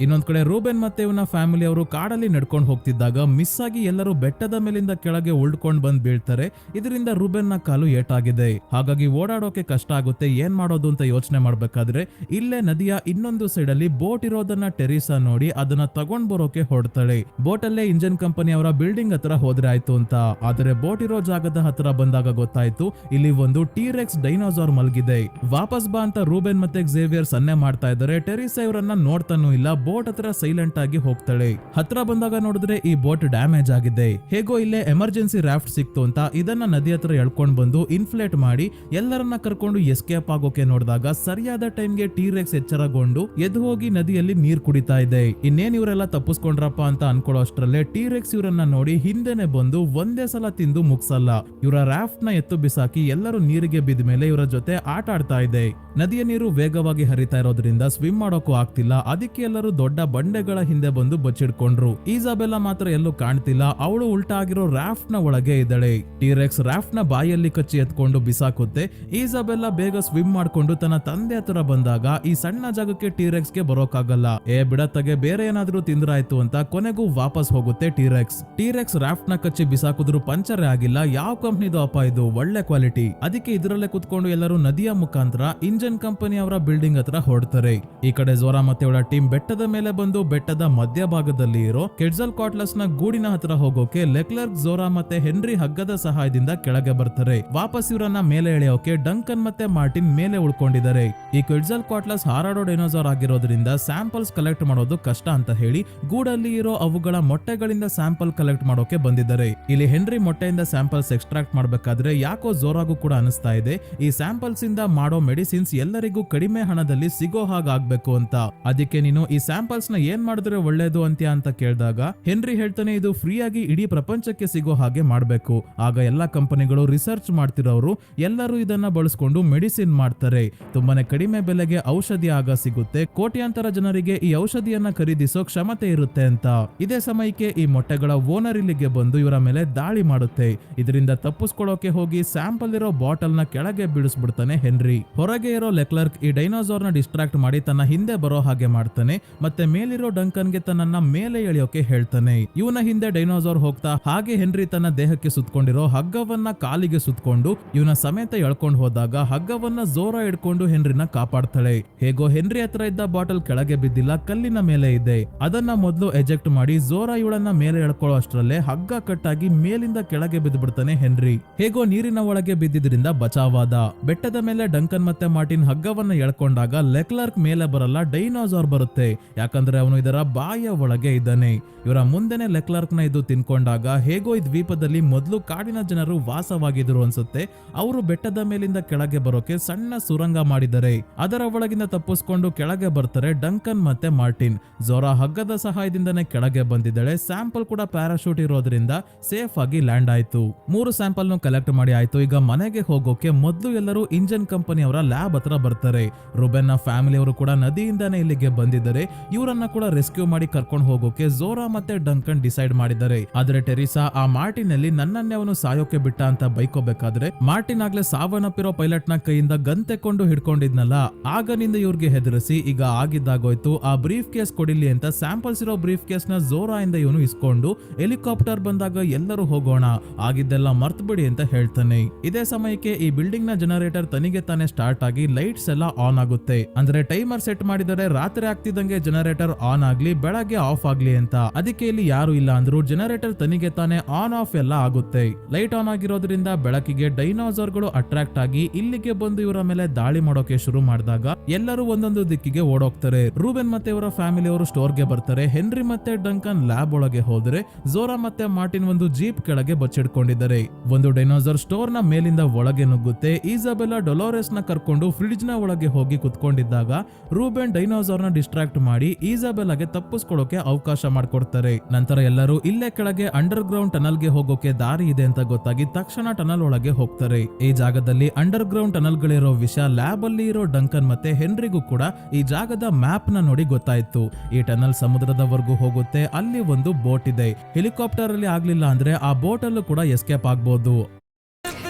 A: ಇನ್ನೊಂದ್ ಕಡೆ ರೂಬೆನ್ ಮತ್ತೆ ಇವನ ಫ್ಯಾಮಿಲಿ ಅವರು ಕಾಡಲ್ಲಿ ನಡ್ಕೊಂಡು ಹೋಗ್ತಿದ್ದಾಗ ಮಿಸ್ ಆಗಿ ಎಲ್ಲರೂ ಬೆಟ್ಟದ ಮೇಲಿಂದ ಕೆಳಗೆ ಉಳ್ಕೊಂಡ್ ಬಂದ್ ಬೀಳ್ತಾರೆ. ಇದರಿಂದ ರೂಬೆನ್ನ ಕಾಲು ಏಟಾಗಿದೆ. ಹಾಗಾಗಿ ಓಡಾಡೋಕೆ ಕಷ್ಟ ಆಗುತ್ತೆ. ಏನ್ ಮಾಡೋದು ಅಂತ ಯೋಚನೆ ಮಾಡ್ಬೇಕಾದ್ರೆ ಇಲ್ಲೇ ನದಿಯ ಇನ್ನೊಂದು ಸೈಡ್ ಅಲ್ಲಿ ಬೋಟ್ ಇರೋದನ್ನ ಟೆರಿಸಾ ನೋಡಿ ಅದನ್ನ ತಗೊಂಡ್ ಬರೋಕೆ ಹೊಡ್ತಾಳೆ ಬೋಟ್ ಅಲ್ಲೇ ಇಂಜಿನ್ ಕಂಪನಿ ಅವರ ಬಿಲ್ಡಿಂಗ್ ಹತ್ರ ಹೋದ್ರೆ ಆಯ್ತು ಅಂತ. ಆದ್ರೆ ಬೋಟ್ ಇರೋ ಜಾಗದ ಹತ್ರ ಬಂದಾಗ ಗೊತ್ತಾಯ್ತು, ಇಲ್ಲಿ ಒಂದು ಟೀರೆಕ್ಸ್ ಡೈನೋಸಾರ್ ಮಲಗಿದೆ. ವಾಪಸ್ ಬಾ ಅಂತ ರೂಬೆನ್ ಮತ್ತೆ ಜೇವಿಯರ್ ಸನ್ನೆ ಮಾಡ್ತಾ ಇದ್ದಾರೆ. ಟೆರಿಸಾ ಇವರನ್ನ ನೋಡ್ತಾನೂ ಇಲ್ಲ ಬೋಟ್ ಹತ್ರ ಸೈಲೆಂಟ್ ಆಗಿ ಹೋಗ್ತಾಳೆ. ಹತ್ರ ಬಂದಾಗ ನೋಡಿದ್ರೆ ಈ ಬೋಟ್ ಡ್ಯಾಮೇಜ್ ಆಗಿದೆ. ಹೇಗೋ ಇಲ್ಲೇ ಎಮರ್ಜೆನ್ಸಿ ರಾಫ್ಟ್ ಸಿಕ್ತು ಅಂತ ಇದನ್ನ ನದಿ ಹತ್ರ ಎಳ್ಕೊಂಡ್ ಬಂದು ಇನ್ಫ್ಲೇಟ್ ಮಾಡಿ ಎಲ್ಲರನ್ನ ಕರ್ಕೊಂಡು ಎಸ್ಕೇಪ್ ಆಗೋಕೆ ನೋಡಿದಾಗ ಸರಿಯಾದ ಟೈಮ್ಗೆ ಟೀರೆಕ್ಸ್ ಎಚ್ಚರಗೊಂಡು ಎದ್ದು ಹೋಗಿ ನದಿಯಲ್ಲಿ ನೀರ್ ಕುಡಿತಾ ಇದೆ. ಇನ್ನೇನ್ ಇವರೆಲ್ಲ ತಪ್ಪಿಸ್ಕೊಂಡ್ರಪ್ಪ ಅಂತ ಅನ್ಕೊಳ್ಳೋ ಅಷ್ಟ್ರಲ್ಲೇ ಟೀರೆಕ್ಸ್ ಇವರನ್ನ ನೋಡಿ ಹಿಂದೆನೆ ಬಂದು ಒಂದೇ ಸಲ ತಿಂದು ಮುಗ್ಸಲ್ಲ. ಇವರ ರಾಫ್ಟ್ನ ಎತ್ತು ಬಿಸಾಕಿ ಎಲ್ಲರೂ ನೀರಿಗೆ ಬಿದ್ದ ಮೇಲೆ ಇವರ ಜೊತೆ ಆಟ ಆಡ್ತಾ ಇದೆ. ನದಿಯ ನೀರು ವೇಗವಾಗಿ ಹರಿತಾ ಇರೋದ್ರಿಂದ ಸ್ವಿಮ್ ಮಾಡೋಕು ಆಗ್ತಿಲ್ಲ. ಅದಕ್ಕೆ ಎಲ್ಲರೂ ದೊಡ್ಡ ಬಂಡೆಗಳ ಹಿಂದೆ ಬಂದು ಬಚ್ಚಿಡ್ಕೊಂಡ್ರು. ಈಸಾಬೆಲ್ಲಾ ಮಾತ್ರ ಎಲ್ಲೂ ಕಾಣ್ತಿಲ್ಲ. ಅವಳು ಉಲ್ಟಾ ಆಗಿರೋ ರಾಫ್ಟ್ನ ಒಳಗೆ ಇದ್ದಾಳೆ. ಟಿರೆಕ್ಸ್ ರಾಫ್ಟ್ನ ಬಾಯಲ್ಲಿ ಕಚ್ಚಿ ಎತ್ಕೊಂಡು ಬಿಸಾಕುತ್ತೆ. ಈಸಾಬೆಲ್ಲಾ ಬೇಗ ಸ್ವಿಮ್ ಮಾಡ್ಕೊಂಡು ತನ್ನ ತಂದೆ ಹತ್ರ ಬಂದಾಗ ಈ ಸಣ್ಣ ಜಾಗಕ್ಕೆ ಟಿರೆಕ್ಸ್ಗೆ ಬರೋಕಾಗಲ್ಲ. ಏ, ಬಿಡತ್ತಗೆ, ಬೇರೆ ಏನಾದ್ರೂ ತಿಂದ್ರಾಯ್ತು ಅಂತ ಕೊನೆಗೂ ವಾಪಸ್ ಹೋಗುತ್ತೆ ಟಿರೆಕ್ಸ್ ಟಿರೆಕ್ಸ್ ರಾಫ್ಟ್ನ ಕಚ್ಚಿ ಬಿಸಾಕಿದ್ರು ಪಂಚರ್ ಆಗಿಲ್ಲ. ಯಾವ ಕಂಪನಿದು ಅಪ್ಪ ಇದು? ಒಳ್ಳೆ ಕ್ವಾಲಿಟಿ. ಅದಕ್ಕೆ ಇದರಲ್ಲೇ ಕುತ್ಕೊಂಡು ಎಲ್ಲರೂ ನದಿಯ ಮುಖಾಂತರ ಇಂಜನ್ ಕಂಪನಿ ಅವರ ಬಿಲ್ಡಿಂಗ್ ಹತ್ರ ಹೊಡ್ತಾರೆ ಈ ಕಡೆ ಜೋರಾ ಮತ್ತೆ ಅವಳ ಟೀಮ್ ಬೆಟ್ಟದ ಮೇಲೆ ಬಂದು ಬೆಟ್ಟದ ಮಧ್ಯಭಾಗದಲ್ಲಿ ಇರೋ ಕೆಡ್ಜಲ್ ಕಾಟ್ಲಸ್ನ ಗೂಡಿನ ಹತ್ರ ಹೋಗೋಕೆ ಲೆಕ್ಲರ್ಕ್ ಜೋರಾ ಮತ್ತೆ ಹೆನ್ರಿ ಹಗ್ಗದ ಸಹಾಯದಿಂದ ಕೆಳಗೆ ಬರ್ತಾರೆ. ವಾಪಸ್ ಇವರನ್ನ ಮೇಲೆ ಎಳೆಯೋಕೆ ಡಂಕನ್ ಮತ್ತೆ ಮಾರ್ಟಿನ್ ಮೇಲೆ ಉಳ್ಕೊಂಡಿದ್ದಾರೆ. ಈ ಕೆಡ್ಸಲ್ ಕಾಟ್ಲಸ್ ಹಾರಾಡೋ ಡೈನೋಸಾರ್ ಆಗಿರೋದ್ರಿಂದ ಸ್ಯಾಂಪಲ್ಸ್ ಕಲೆಕ್ಟ್ ಮಾಡೋದು ಕಷ್ಟ ಅಂತ ಹೇಳಿ ಗೂಡಲ್ಲಿ ಇರೋ ಅವುಗಳ ಮೊಟ್ಟೆಗಳಿಂದ ಸ್ಯಾಂಪಲ್ ಕಲೆಕ್ಟ್ ಮಾಡೋಕೆ ಬಂದಿದ್ದಾರೆ. ಇಲ್ಲಿ ಹೆನ್ರಿ ಮೊಟ್ಟೆಯಿಂದ ಸ್ಯಾಂಪಲ್ಸ್ ಎಕ್ಸ್ಟ್ರಾಕ್ಟ್ ಮಾಡಬೇಕಾದ್ರೆ ಯಾಕೋ ಜೋರಾಗೂ ಕೂಡ ಅನಿಸ್ತಾ ಇದೆ. ಈ ಸ್ಯಾಂಪಲ್ಸ್ ಇಂದ ಮಾಡೋ ಮೆಡಿಸಿನ್ಸ್ ಎಲ್ಲರಿಗೂ ಕಡಿಮೆ ಹಣದಲ್ಲಿ ಸಿಗೋ ಹಾಗಾಗ್ಬೇಕು ಅಂತ. ಅದಕ್ಕೆ ನೀನು ಈ ಸ್ಯಾಂಪಲ್ಸ್ನ ಏನ್ ಮಾಡಿದ್ರೆ ಒಳ್ಳೇದು ಅಂತ್ಯ ಅಂತ ಕೇಳಿದಾಗ, ಹೆನ್ರಿ ಹೇಳ್ತಾನೆ ಇದು ಫ್ರೀ ಆಗಿ ಇಡೀ ಪ್ರಪಂಚಕ್ಕೆ ಸಿಗೋ ಹಾಗೆ ಮಾಡಬೇಕು. ಆಗ ಎಲ್ಲಾ ಕಂಪನಿಗಳು ರಿಸರ್ಚ್ ಮಾಡ್ತಿರೋರು ಎಲ್ಲರೂ ಇದನ್ನ ಬಳಸ್ಕೊಂಡು ಮೆಡಿಸಿನ್ ಮಾಡ್ತಾರೆ. ತುಂಬಾನೇ ಕಡಿಮೆ ಬೆಲೆಗೆ ಔಷಧಿ ಆಗ ಸಿಗುತ್ತೆ. ಕೋಟ್ಯಾಂತರ ಜನರಿಗೆ ಈ ಔಷಧಿಯನ್ನ ಖರೀದಿಸೋ ಕ್ಷಮತೆ ಇರುತ್ತೆ ಅಂತ. ಇದೇ ಸಮಯಕ್ಕೆ ಈ ಮೊಟ್ಟೆಗಳ ಓನರ್ ಇಲ್ಲಿಗೆ ಬಂದು ಇವರ ಮೇಲೆ ದಾಳಿ ಮಾಡುತ್ತೆ. ಇದರಿಂದ ತಪ್ಪಿಸ್ಕೊಳ್ಳೋಕೆ ಹೋಗಿ ಸ್ಯಾಂಪಲ್ ಇರೋ ಬಾಟಲ್ನ ಕೆಳಗೆ ಬಿಡಿಸ್ಬಿಡ್ತಾನೆ ಹೆನ್ರಿ. ಹೊರಗೆ ಇರೋ ಲೆಕ್ಲರ್ಕ್ ಈ ಡೈನೋಸಾರ್ನ ಡಿಸ್ಟ್ರಾಕ್ಟ್ ಮಾಡಿ ತನ್ನ ಹಿಂದೆ ಬರೋ ಹಾಗೆ ಮಾಡ್ತಾನೆ. ಮತ್ತೆ ಮೇಲಿರೋ ಡಂಕನ್ಗೆ ತನ್ನನ್ನ ಮೇಲೆ ಎಳೆಯೋಕೆ ಹೇಳ್ತಾನೆ. ಇವನ ಹಿಂದೆ ಡೈನೋಸಾರ್ ಹೋಗ್ತಾ ಹಾಗೆ ಹೆನ್ರಿ ತನ್ನ ದೇಹಕ್ಕೆ ಸುತ್ಕೊಂಡಿರೋ ಹಗ್ಗವನ್ನ ಕಾಲಿಗೆ ಸುತ್ಕೊಂಡು ಇವನ ಸಮೇತ ಎಳ್ಕೊಂಡು ಹೋದಾಗ ಹಗ್ಗವನ್ನ ಜೋರ ಹಿಡ್ಕೊಂಡು ಹೆನ್ರಿನ ಕಾಪಾಡ್ತಾಳೆ. ಹೇಗೋ ಹೆನ್ರಿ ಹತ್ರ ಇದ್ದ ಬಾಟಲ್ ಕೆಳಗೆ ಬಿದ್ದಿಲ್ಲ, ಕಲ್ಲಿನ ಮೇಲೆ ಇದೆ. ಅದನ್ನ ಮೊದಲು ಎಜೆಕ್ಟ್ ಮಾಡಿ ಜೋರ ಇವಳನ್ನ ಮೇಲೆ ಎಳ್ಕೊಳ್ಳೋ ಅಷ್ಟರಲ್ಲೇ ಹಗ್ಗ ಕಟ್ಟಾಗಿ ಮೇಲಿಂದ ಕೆಳಗೆ ಬಿದ್ದು ಬಿಡ್ತಾನೆ ಹೆನ್ರಿ. ಹೇಗೋ ನೀರಿನ ಒಳಗೆ ಬಿದ್ದಿದ್ರಿಂದ ಬಚಾವಾದ. ಬೆಟ್ಟದ ಮೇಲೆ ಡಂಕನ್ ಮತ್ತೆ ಮಾರ್ಟಿನ್ ಹಗ್ಗವನ್ನ ಎಳ್ಕೊಂಡಾಗ ಲೆಕ್ಲರ್ಕ್ ಮೇಲೆ ಬರಲ್ಲ, ಡೈನೋಸಾರ್ ಬರುತ್ತೆ. ಯಾಕಂದ್ರೆ ಅವನು ಇದರ ಬಾಯ ಒಳಗೆ ಇದ್ದಾನೆ. ಇವರ ಮುಂದೆನೆ ಲೆಕ್ಲರ್ಕ್ನ ಇದು ತಿನ್ಕೊಂಡಾಗ ಹೇಗೋ ಈ ದ್ವೀಪದಲ್ಲಿ ಮೊದಲು ಕಾಡಿನ ಜನರು ವಾಸವಾಗಿದ್ರು ಅನ್ಸುತ್ತೆ. ಅವರು ಬೆಟ್ಟದ ಮೇಲಿಂದ ಕೆಳಗೆ ಬರೋಕೆ ಸಣ್ಣ ಸುರಂಗ ಮಾಡಿದ್ದಾರೆ. ಅದರ ಒಳಗಿಂದ ತಪ್ಪಿಸ್ಕೊಂಡು ಕೆಳಗೆ ಬರ್ತಾರೆ ಡಂಕನ್ ಮತ್ತೆ ಮಾರ್ಟಿನ್. ಜೋರಾ ಹಗ್ಗದ ಸಹಾಯದಿಂದನೇ ಕೆಳಗೆ ಬಂದಿದ್ದಾಳೆ. ಸ್ಯಾಂಪಲ್ ಕೂಡ ಪ್ಯಾರಾಶೂಟ್ ಇರೋದ್ರಿಂದ ಸೇಫ್ ಆಗಿ ಲ್ಯಾಂಡ್ ಆಯ್ತು. ಮೂರು ಸ್ಯಾಂಪಲ್ ನು ಕಲೆಕ್ಟ್ ಮಾಡಿ ಆಯ್ತು. ಈಗ ಮನೆಗೆ ಹೋಗೋಕೆ ಮೊದಲು ಎಲ್ಲರೂ ಇಂಜಿನ್ ಕಂಪನಿ ಅವರ ಲ್ಯಾಬ್ ಹತ್ರ ಬರ್ತಾರೆ. ರುಬೆನ್ನ ಫ್ಯಾಮಿಲಿ ಅವರು ಕೂಡ ನದಿಯಿಂದಾನೇ ಇಲ್ಲಿಗೆ ಬಂದಿದ್ದಾರೆ. ಇವರನ್ನ ಕೂಡ ರೆಸ್ಕ್ಯೂ ಮಾಡಿ ಕರ್ಕೊಂಡು ಹೋಗೋಕೆ ಜೋರಾ ಮತ್ತೆ ಡಂಕನ್ ಡಿಸೈಡ್ ಮಾಡಿದ್ದಾರೆ. ಆದ್ರೆ ಟೆರಿಸಾ, ಆ ಮಾರ್ಟಿನ್ ಅಲ್ಲಿ ನನ್ನನ್ನೇ ಅವನು ಸಾಯೋಕೆ ಬಿಟ್ಟ ಅಂತ ಬೈಕೋಬೇಕಾದ್ರೆ ಮಾರ್ಟಿನ್ ಆಗ್ಲೇ ಸಾವನ್ನಪ್ಪಿರೋ ಪೈಲಟ್ನ ಕೈಯಿಂದ ಗನ್ ತೆಕೊಂಡು ಹಿಡ್ಕೊಂಡಿದ್ನಲ್ಲ ಆಗನಿಂದ ಇವ್ರಿಗೆ ಹೆದರಿಸಿ ಈಗ ಆಗಿದ್ದಾಗೋಯ್ತು. ಆ ಬ್ರೀಫ್ ಕೇಸ್ ಕೊಡಿಲಿ ಅಂತ ಸ್ಯಾಂಪಲ್ಸ್ ಇರೋ ಬ್ರೀಫ್ ಕೇಸ್ನ ಜೋರಾ ಇಂದ ಇವನು ಇಸ್ಕೊಂಡು ಹೆಲಿಕಾಪ್ಟರ್ ಬಂದಾಗ ಎಲ್ಲರೂ ಹೋಗೋಣ, ಆಗಿದ್ದೆಲ್ಲ ಮರ್ತ್ ಬಿಡಿ ಅಂತ ಹೇಳ್ತಾನೆ. ಇದೇ ಸಮಯಕ್ಕೆ ಈ ಬಿಲ್ಡಿಂಗ್ನ ಜನರೇಟರ್ ತನಿಗೆ ತಾನೇ ಸ್ಟಾರ್ಟ್ ಆಗಿ ಲೈಟ್ಸ್ ಎಲ್ಲ ಆನ್ ಆಗುತ್ತೆ. ಅಂದ್ರೆ ಟೈಮರ್ ಸೆಟ್ ಮಾಡಿದರೆ ರಾತ್ರಿ ಆಗ್ತಿದ್ದಂಗೆ ಜನರೇಟರ್ ಆನ್ ಆಗ್ಲಿ, ಬೆಳಗ್ಗೆ ಆಫ್ ಆಗ್ಲಿ ಅಂತ. ಅದಕ್ಕೆ ಇಲ್ಲಿ ಯಾರು ಇಲ್ಲ ಅಂದ್ರೂ ಜನರೇಟರ್ ತನಿಗೆ ತಾನೇ ಆನ್ ಆಫ್ ಎಲ್ಲ ಆಗುತ್ತೆ. ಲೈಟ್ ಆನ್ ಆಗಿರೋದ್ರಿಂದ ಬೆಳಕಿಗೆ ಡೈನೋಸರ್ಗಳು ಅಟ್ರಾಕ್ಟ್ ಆಗಿ ಇಲ್ಲಿಗೆ ಬಂದು ಇವರ ಮೇಲೆ ದಾಳಿ ಮಾಡೋಕೆ ಶುರು ಮಾಡಿದಾಗ ಎಲ್ಲರೂ ಒಂದೊಂದು ದಿಕ್ಕಿಗೆ ಓಡೋಗ್ತಾರೆ. ರೂಬೆನ್ ಮತ್ತೆ ಇವರ ಫ್ಯಾಮಿಲಿ ಅವರು ಸ್ಟೋರ್ಗೆ ಬರ್ತಾರೆ. ಹೆನ್ರಿ ಮತ್ತೆ ಡಂಕನ್ ಲ್ಯಾಬ್ ಒಳಗೆ ಹೋದ್ರೆ ಜೋರಾ ಮತ್ತೆ ಮಾರ್ಟಿನ್ ಒಂದು ಜೀಪ್ ಕೆಳಗೆ ಬಚ್ಚಿಡ್ಕೊಂಡಿದ್ದಾರೆ. ಒಂದು ಡೈನೋಸರ್ ಸ್ಟೋರ್ನ ಮೇಲಿಂದ ಒಳಗೆ ನುಗ್ಗುತ್ತೆ. ಈಸಬೆಲ್ಲಾ ಡೊಲೋರೆಸ್ನ ಕರ್ಕೊಂಡು ಫ್ರಿಡ್ಜ್ನ ಒಳಗೆ ಹೋಗಿ ಕುತ್ಕೊಂಡಿದ್ದಾಗ ರೂಬೆನ್ ಡೈನೋಸರ್ನ ಡಿಸ್ಟ್ರಾಕ್ಟ್ ಈಸಬೆಲ್ಲಾಗೆ ತಪ್ಪಿಸ್ಕೊಳ್ಳೋಕೆ ಅವಕಾಶ ಮಾಡಿಕೊಡ್ತಾರೆ. ನಂತರ ಎಲ್ಲರೂ ಇಲ್ಲೇ ಕೆಳಗೆ ಅಂಡರ್ ಗ್ರೌಂಡ್ ಟನಲ್ಗೆ ಹೋಗೋಕೆ ದಾರಿ ಇದೆ ಅಂತ ಗೊತ್ತಾಗಿ ತಕ್ಷಣ ಟನಲ್ ಒಳಗೆ ಹೋಗ್ತಾರೆ. ಈ ಜಾಗದಲ್ಲಿ ಅಂಡರ್ ಗ್ರೌಂಡ್ ಟನಲ್ ಗಳಿರೋ ವಿಷಯ ಲ್ಯಾಬ್ ಅಲ್ಲಿ ಇರೋ ಡಂಕನ್ ಮತ್ತೆ ಹೆನ್ರಿಗೂ ಕೂಡ ಈ ಜಾಗದ ಮ್ಯಾಪ್ನ ನೋಡಿ ಗೊತ್ತಾಯ್ತು. ಈ ಟನಲ್ ಸಮುದ್ರದವರೆಗೂ ಹೋಗುತ್ತೆ ಅಲ್ಲಿ ಒಂದು ಬೋಟ್ ಇದೆ. ಹೆಲಿಕಾಪ್ಟರ್ ಅಲ್ಲಿ ಆಗ್ಲಿಲ್ಲ ಅಂದ್ರೆ ಆ ಬೋಟ್ ಅಲ್ಲೂ ಕೂಡ ಎಸ್ಕೇಪ್ ಆಗ್ಬಹುದು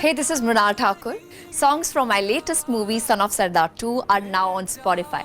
B: Hey, this is Mrinal Thakur. Songs from my latest movie, Son of Sardar 2, are now on Spotify.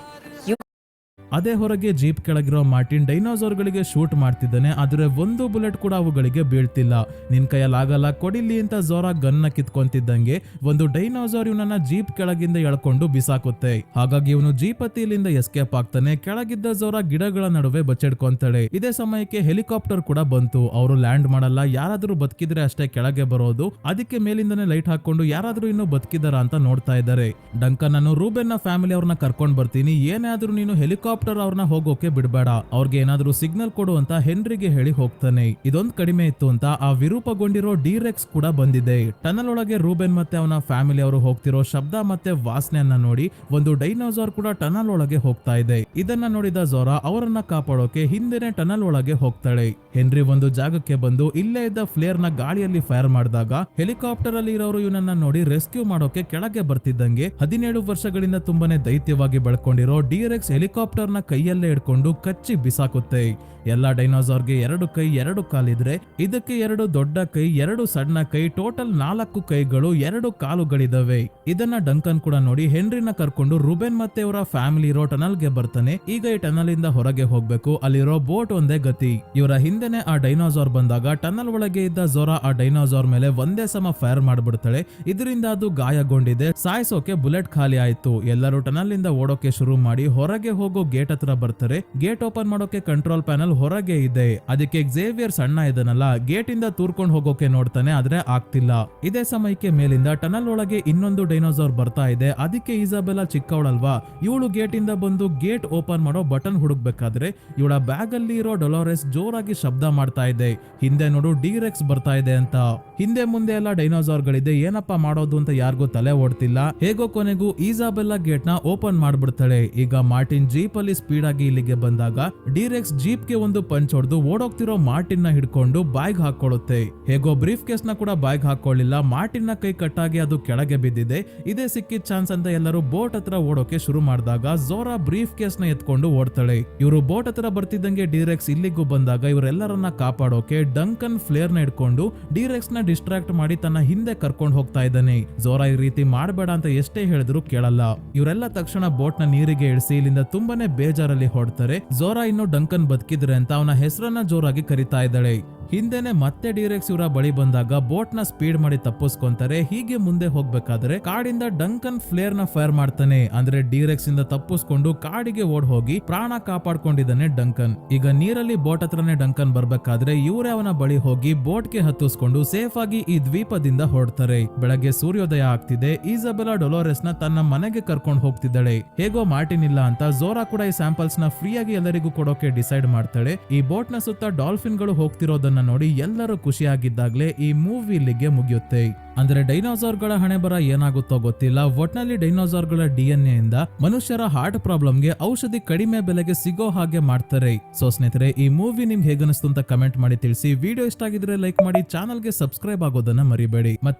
A: ಅದೇ ಹೊರಗೆ ಜೀಪ್ ಕೆಳಗಿರೋ ಮಾರ್ಟಿನ್ ಡೈನೋಸಾರ್ಗಳಿಗೆ ಶೂಟ್ ಮಾಡ್ತಿದ್ದಾನೆ, ಆದರೆ ಒಂದು ಬುಲೆಟ್ ಕೂಡ ಅವುಗಳಿಗೆ ಬೀಳ್ತಿಲ್ಲ. ನಿನ್ ಕೈಯಲ್ಲಾಗಲ್ಲ ಕೊಡಿಲಿ ಅಂತ ಜೋರ ಗನ್ನ ಕಿತ್ಕೊಂತಿದ್ದಂಗೆ ಒಂದು ಡೈನೋಸಾರ್ ಇವನನ್ನ ಜೀಪ್ ಕೆಳಗಿಂದ ಎಳ್ಕೊಂಡು ಬಿಸಾಕುತ್ತೆ. ಹಾಗಾಗಿ ಇವನು ಜೀಪ್ ಹತ್ತಿಲಿಂದ ಎಸ್ಕೇಪ್ ಆಗ್ತಾನೆ, ಕೆಳಗಿದ್ದ ಜೋರ ಗಿಡಗಳ ನಡುವೆ ಬಚ್ಚಿಡ್ಕೊಂತಾಳೆ. ಇದೇ ಸಮಯಕ್ಕೆ ಹೆಲಿಕಾಪ್ಟರ್ ಕೂಡ ಬಂತು. ಅವರು ಲ್ಯಾಂಡ್ ಮಾಡಲ್ಲ, ಯಾರಾದ್ರೂ ಬದುಕಿದ್ರೆ ಅಷ್ಟೇ ಕೆಳಗೆ ಬರೋದು, ಅದಕ್ಕೆ ಮೇಲಿಂದನೇ ಲೈಟ್ ಹಾಕೊಂಡು ಯಾರಾದ್ರೂ ಇನ್ನು ಬದುಕಿದಾರ ಅಂತ ನೋಡ್ತಾ ಇದ್ದಾರೆ. ಡಂಕನ್ ನಾನು ರೂಬೆನ್ನ ಫ್ಯಾಮಿಲಿ ಅವ್ರನ್ನ ಕರ್ಕೊಂಡ್ ಬರ್ತೀನಿ ಏನೇ ಆದ್ರೂ ನೀನು ಹೆಲಿಕಾಪ್ಟರ್ ಅವ್ರನ್ನ ಹೋಗೋಕೆ ಬಿಡಬೇಡ. ಅವ್ರಿಗೆ ಏನಾದ್ರೂ ಸಿಗ್ನಲ್ ಕೊಡು ಅಂತ ಹೆನ್ರಿಗೆ ಹೇಳಿ ಹೋಗ್ತಾನೆ. ಇದೊಂದು ಕಡಿಮೆ ಇತ್ತು ಅಂತ ಆ ವಿರೂಪಗೊಂಡಿರೋ ಡಿರೆಕ್ಸ್ ಕೂಡ ಬಂದಿದೆ. ಟನಲ್ ಒಳಗೆ ರೂಬೆನ್ ಮತ್ತೆ ಅವನ ಫ್ಯಾಮಿಲಿ ಅವರು ಹೋಗ್ತಿರೋ ಶಬ್ದ ಮತ್ತೆ ವಾಸನೆಯನ್ನ ನೋಡಿ ಒಂದು ಡೈನೋಸಾರ್ ಕೂಡ ಟನಲ್ ಒಳಗೆ ಹೋಗ್ತಾ ಇದೆ. ಇದನ್ನ ನೋಡಿದ ಜೋರಾ ಅವರನ್ನ ಕಾಪಾಡೋಕೆ ಹಿಂದೆನೆ ಟನಲ್ ಒಳಗೆ ಹೋಗ್ತಾಳೆ. ಹೆನ್ರಿ ಒಂದು ಜಾಗಕ್ಕೆ ಬಂದು ಇಲ್ಲೇ ಇದ್ದ ಫ್ಲೇರ್ನ ಗಾಳಿಯಲ್ಲಿ ಫೈರ್ ಮಾಡಿದಾಗ ಹೆಲಿಕಾಪ್ಟರ್ ಅಲ್ಲಿ ಇರೋರು ಇವನನ್ನ ನೋಡಿ ರೆಸ್ಕ್ಯೂ ಮಾಡೋಕೆ ಕೆಳಗೆ ಬರ್ತಿದ್ದಂಗೆ ಹದಿನೇಳು ವರ್ಷಗಳಿಂದ ತುಂಬಾನೇ ದೈತ್ಯವಾಗಿ ಬೆಳ್ಕೊಂಡಿರೋ ಡಿರೆಕ್ಸ್ ಹೆಲಿಕಾಪ್ಟರ್ ಕೈಯಲ್ಲೇ ಹಿಡ್ಕೊಂಡು ಕಚ್ಚಿ ಬಿಸಾಕುತ್ತೆ. ಎಲ್ಲ ಡೈನೋಸಾರ್ಗೆ ಎರಡು ಕೈ, ಎರಡು ಕಾಲಿದ್ರೆ ಇದಕ್ಕೆ ಎರಡು ದೊಡ್ಡ ಕೈ, ಎರಡು ಸಣ್ಣ ಕೈ, ಟೋಟಲ್ ನಾಲ್ಕು ಕೈಗಳು, ಎರಡು ಕಾಲುಗಳಿದಾವೆ. ಇದನ್ನ ಡಂಕನ್ ಕೂಡ ನೋಡಿ ಹೆನ್ರಿನ ಕರ್ಕೊಂಡು ರುಬೆನ್ ಮತ್ತೆ ಅವರ ಫ್ಯಾಮಿಲಿ ಇರೋ ಟನಲ್ಗೆ ಬರ್ತಾನೆ. ಈಗ ಈ ಟನಲ್ ಇಂದ ಹೊರಗೆ ಹೋಗ್ಬೇಕು. ಅಲ್ಲಿರೋ ಬೋಟ್ ಒಂದೇ ಗತಿ. ಇವರ ಹಿಂದೆನೆ ಆ ಡೈನೋಸಾರ್ ಬಂದಾಗ ಟನಲ್ ಒಳಗೆ ಇದ್ದ ಜೋರಾ ಆ ಡೈನೋಸಾರ್ ಮೇಲೆ ಒಂದೇ ಸಮ ಫೈರ್ ಮಾಡ್ಬಿಡ್ತಾಳೆ. ಇದರಿಂದ ಅದು ಗಾಯಗೊಂಡಿದೆ. ಸಾಯಿಸೋಕೆ ಬುಲೆಟ್ ಖಾಲಿ ಆಯ್ತು. ಎಲ್ಲರೂ ಟನಲ್ ಇಂದ ಓಡೋಕೆ ಶುರು ಮಾಡಿ ಹೊರಗೆ ಹೋಗೋ ಗೇಟ್ ಹತ್ರ ಬರ್ತಾರೆ. ಗೇಟ್ ಓಪನ್ ಮಾಡೋಕೆ ಕಂಟ್ರೋಲ್ ಪ್ಯಾನಲ್ ಹೊರಗೆ ಇದೆ. ಅದಕ್ಕೆ ಝೇವಿಯರ್ ಸಣ್ಣ ಇದನ್ನಲ್ಲ ಗೇಟ್ ಇಂದ ತೂರ್ಕೊಂಡು ಹೋಗೋಕೆ ನೋಡ್ತಾನೆ, ಆದ್ರೆ ಆಗ್ತಿಲ್ಲ. ಇದೇ ಸಮಯಕ್ಕೆ ಮೇಲಿಂದ ಟನಲ್ ಒಳಗೆ ಇನ್ನೊಂದು ಡೈನೋಸಾರ್ ಬರ್ತಾ ಇದೆ. ಅದಕ್ಕೆ ಈಸಾಬೆಲ್ಲ ಚಿಕ್ಕವಳಲ್ವಾ? ಇವಳು ಗೇಟ್ ಇಂದ ಬಂದು ಗೇಟ್ ಓಪನ್ ಮಾಡೋ ಬಟನ್ ಹುಡುಕ್ಬೇಕಾದ್ರೆ ಇವಳ ಬ್ಯಾಗ್ ಅಲ್ಲಿ ಇರೋ ಡೊಲೋರೆಸ್ ಜೋರಾಗಿ ಶಬ್ದ ಮಾಡ್ತಾ ಇದೆ. ಹಿಂದೆ ನೋಡು ಡಿರೆಕ್ಸ್ ಬರ್ತಾ ಇದೆ ಅಂತ. ಹಿಂದೆ ಮುಂದೆ ಎಲ್ಲ ಡೈನೋಸಾರ್ ಗಳಿದೆ, ಏನಪ್ಪಾ ಮಾಡೋದು ಅಂತ ಯಾರಿಗೂ ತಲೆ ಓಡ್ತಿಲ್ಲ. ಹೇಗೋ ಕೊನೆಗೂ ಈಸಾಬೆಲ್ಲ ಗೇಟ್ನ ಓಪನ್ ಮಾಡ್ಬಿಡ್ತಾಳೆ. ಈಗ ಮಾರ್ಟಿನ್ ಜೀಪ್ ಅಲ್ಲಿ ಸ್ಪೀಡ್ ಆಗಿ ಇಲ್ಲಿಗೆ ಬಂದಾಗ ಡಿರೆಕ್ಸ್ ಜೀಪ್ಗೆ ಒಂದು ಪಂಚ್ ಹೊಡೆದು ಓಡೋಗ್ತಿರೋ ಮಾರ್ಟಿನ್ ಹಿಡ್ಕೊಂಡು ಬಾಯ್ಗ್ ಹಾಕೊಳ್ಳುತ್ತೆ. ಹೇಗೋ ಬ್ರೀಫ್ ಕೇಸ್ನ ಕೂಡ ಬಾಯ್ಗ್ ಹಾಕೊಳ್ಳಿಲ್ಲ. ಮಾರ್ಟಿನ್ನ ಕೈ ಕಟ್ಟಾಗಿ ಅದು ಕೆಳಗೆ ಬಿದ್ದಿದೆ. ಇದೇ ಸಿಕ್ಕಿದ ಚಾನ್ಸ್ ಅಂತ ಎಲ್ಲರೂ ಬೋಟ್ ಹತ್ರ ಓಡೋಕೆ ಶುರು ಮಾಡಿದಾಗ ಜೋರಾ ಬ್ರೀಫ್ ಕೇಸ್ನ ಎತ್ಕೊಂಡು ಓಡ್ತಾಳೆ. ಇವರು ಬೋಟ್ ಹತ್ರ ಬರ್ತಿದ್ದಂಗೆ ಡಿರೆಕ್ಸ್ ಇಲ್ಲಿಗೂ ಬಂದಾಗ ಇವರೆಲ್ಲರನ್ನ ಕಾಪಾಡೋಕೆ ಡಂಕನ್ ಫ್ಲೇರ್ನ ಇಟ್ಕೊಂಡು ಡಿರೆಕ್ಸ್ನ ಡಿಸ್ಟ್ರಾಕ್ಟ್ ಮಾಡಿ ತನ್ನ ಹಿಂದೆ ಕರ್ಕೊಂಡು ಹೋಗ್ತಾ ಇದ್ದಾನೆ. ಜೋರಾ ಈ ರೀತಿ ಮಾಡಬೇಡ ಅಂತ ಎಷ್ಟೇ ಹೇಳಿದ್ರು ಕೇಳಲ್ಲ. ಇವರೆಲ್ಲ ತಕ್ಷಣ ಬೋಟ್ನ ನೀರಿಗೆ ಇಳಿಸಿ ಇಲ್ಲಿಂದ ತುಂಬಾನೇ ಬೇಜಾರಲ್ಲಿ ಹೊಡ್ತಾರೆ ಜೋರಾ ಇನ್ನು ಡಂಕನ್ ಬದುಕಿದ್ರೆ ಅಂತ ಅವನ ಹೆಸರನ್ನ ಜೋರಾಗಿ ಕರಿತಾ ಇದ್ದಾಳೆ. ಹಿಂದೆನೆ ಮತ್ತೆ ಡಿರೆಕ್ಸ್ ಇವರ ಬಳಿ ಬಂದಾಗ ಬೋಟ್ನ ಸ್ಪೀಡ್ ಮಾಡಿ ತಪ್ಪಿಸ್ಕೊಂತಾರೆ, ಹೀಗೆ ಮುಂದೆ ಹೋಗ್ಬೇಕಾದ್ರೆ ಕಾಡಿಂದ ಡಂಕನ್ ಫ್ಲೇರ್ನ ಫೈರ್ ಮಾಡ್ತಾನೆ. ಅಂದ್ರೆ ಡಿರೆಕ್ಸ್ ಇಂದ ತಪ್ಪಿಸ್ಕೊಂಡು ಕಾಡಿಗೆ ಓಡ್ ಹೋಗಿ ಪ್ರಾಣ ಕಾಪಾಡ್ಕೊಂಡಿದ್ದಾನೆ ಡಂಕನ್. ಈಗ ನೀರಲ್ಲಿ ಬೋಟ್ ಹತ್ರನೇ ಡಂಕನ್ ಬರ್ಬೇಕಾದ್ರೆ ಇವರೇ ಅವನ ಬಳಿ ಹೋಗಿ ಬೋಟ್ಗೆ ಹತ್ತಿಸ್ಕೊಂಡು ಸೇಫ್ ಆಗಿ ಈ ದ್ವೀಪದಿಂದ ಹೊರಡ್ತಾರೆ. ಬೆಳಗ್ಗೆ ಸೂರ್ಯೋದಯ ಆಗ್ತಿದೆ ಈಸಬೆಲಾ ಡೊಲೋರೆಸ್ನ ತನ್ನ ಮನೆಗೆ ಕರ್ಕೊಂಡು ಹೋಗ್ತಿದ್ದಾಳೆ. ಹೇಗೋ ಮಾರ್ಟಿನ್ ಇಲ್ಲ ಅಂತ ಜೋರಾ ಕೂಡ ಈ ಸ್ಯಾಂಪಲ್ಸ್ನ ಫ್ರೀ ಆಗಿ ಎಲ್ಲರಿಗೂ ಕೊಡೋಕೆ ಡಿಸೈಡ್ ಮಾಡ್ತಾಳೆ. ಈ ಬೋಟ್ನ ಸುತ್ತ ಡಾಲ್ಫಿನ್ಗಳು ಹೋಗ್ತಿರೋದನ್ನ ನೋಡಿ ಎಲ್ಲರೂ ಖುಷಿಯಾಗಿದ್ದಾಗ್ಲೇ ಈ ಮೂವಿ ಇಲ್ಲಿಗೆ ಮುಗಿಯುತ್ತೆ. ಅಂದ್ರೆ ಡೈನೋಸಾರ್ಗಳ ಹಣೆ ಬರ ಏನಾಗುತ್ತೋ ಗೊತ್ತಿಲ್ಲ. ಒಟ್ನಲ್ಲಿ ಡೈನೋಸಾರ್ಗಳ ಡಿ ಎನ್ ಇಂದ ಮನುಷ್ಯರ ಹಾರ್ಟ್ ಪ್ರಾಬ್ಲಮ್ಗೆ ಔಷಧಿ ಕಡಿಮೆ ಬೆಲೆಗೆ ಸಿಗೋ ಹಾಗೆ ಮಾಡ್ತಾರೆ. ಸೊ ಸ್ನೇಹಿತರೆ, ಈ ಮೂವಿ ನಿಮ್ಗೆ ಹೇಗನಿಸ್ತು ಅಂತ ಕಮೆಂಟ್ ಮಾಡಿ ತಿಳಿಸಿ. ವಿಡಿಯೋ ಇಷ್ಟ ಆಗಿದ್ರೆ ಲೈಕ್ ಮಾಡಿ ಚಾನಲ್ಗೆ ಸಬ್ಸ್ಕ್ರೈಬ್ ಆಗೋದನ್ನ ಮರಿಬೇಡಿ. ಮತ್ತೆ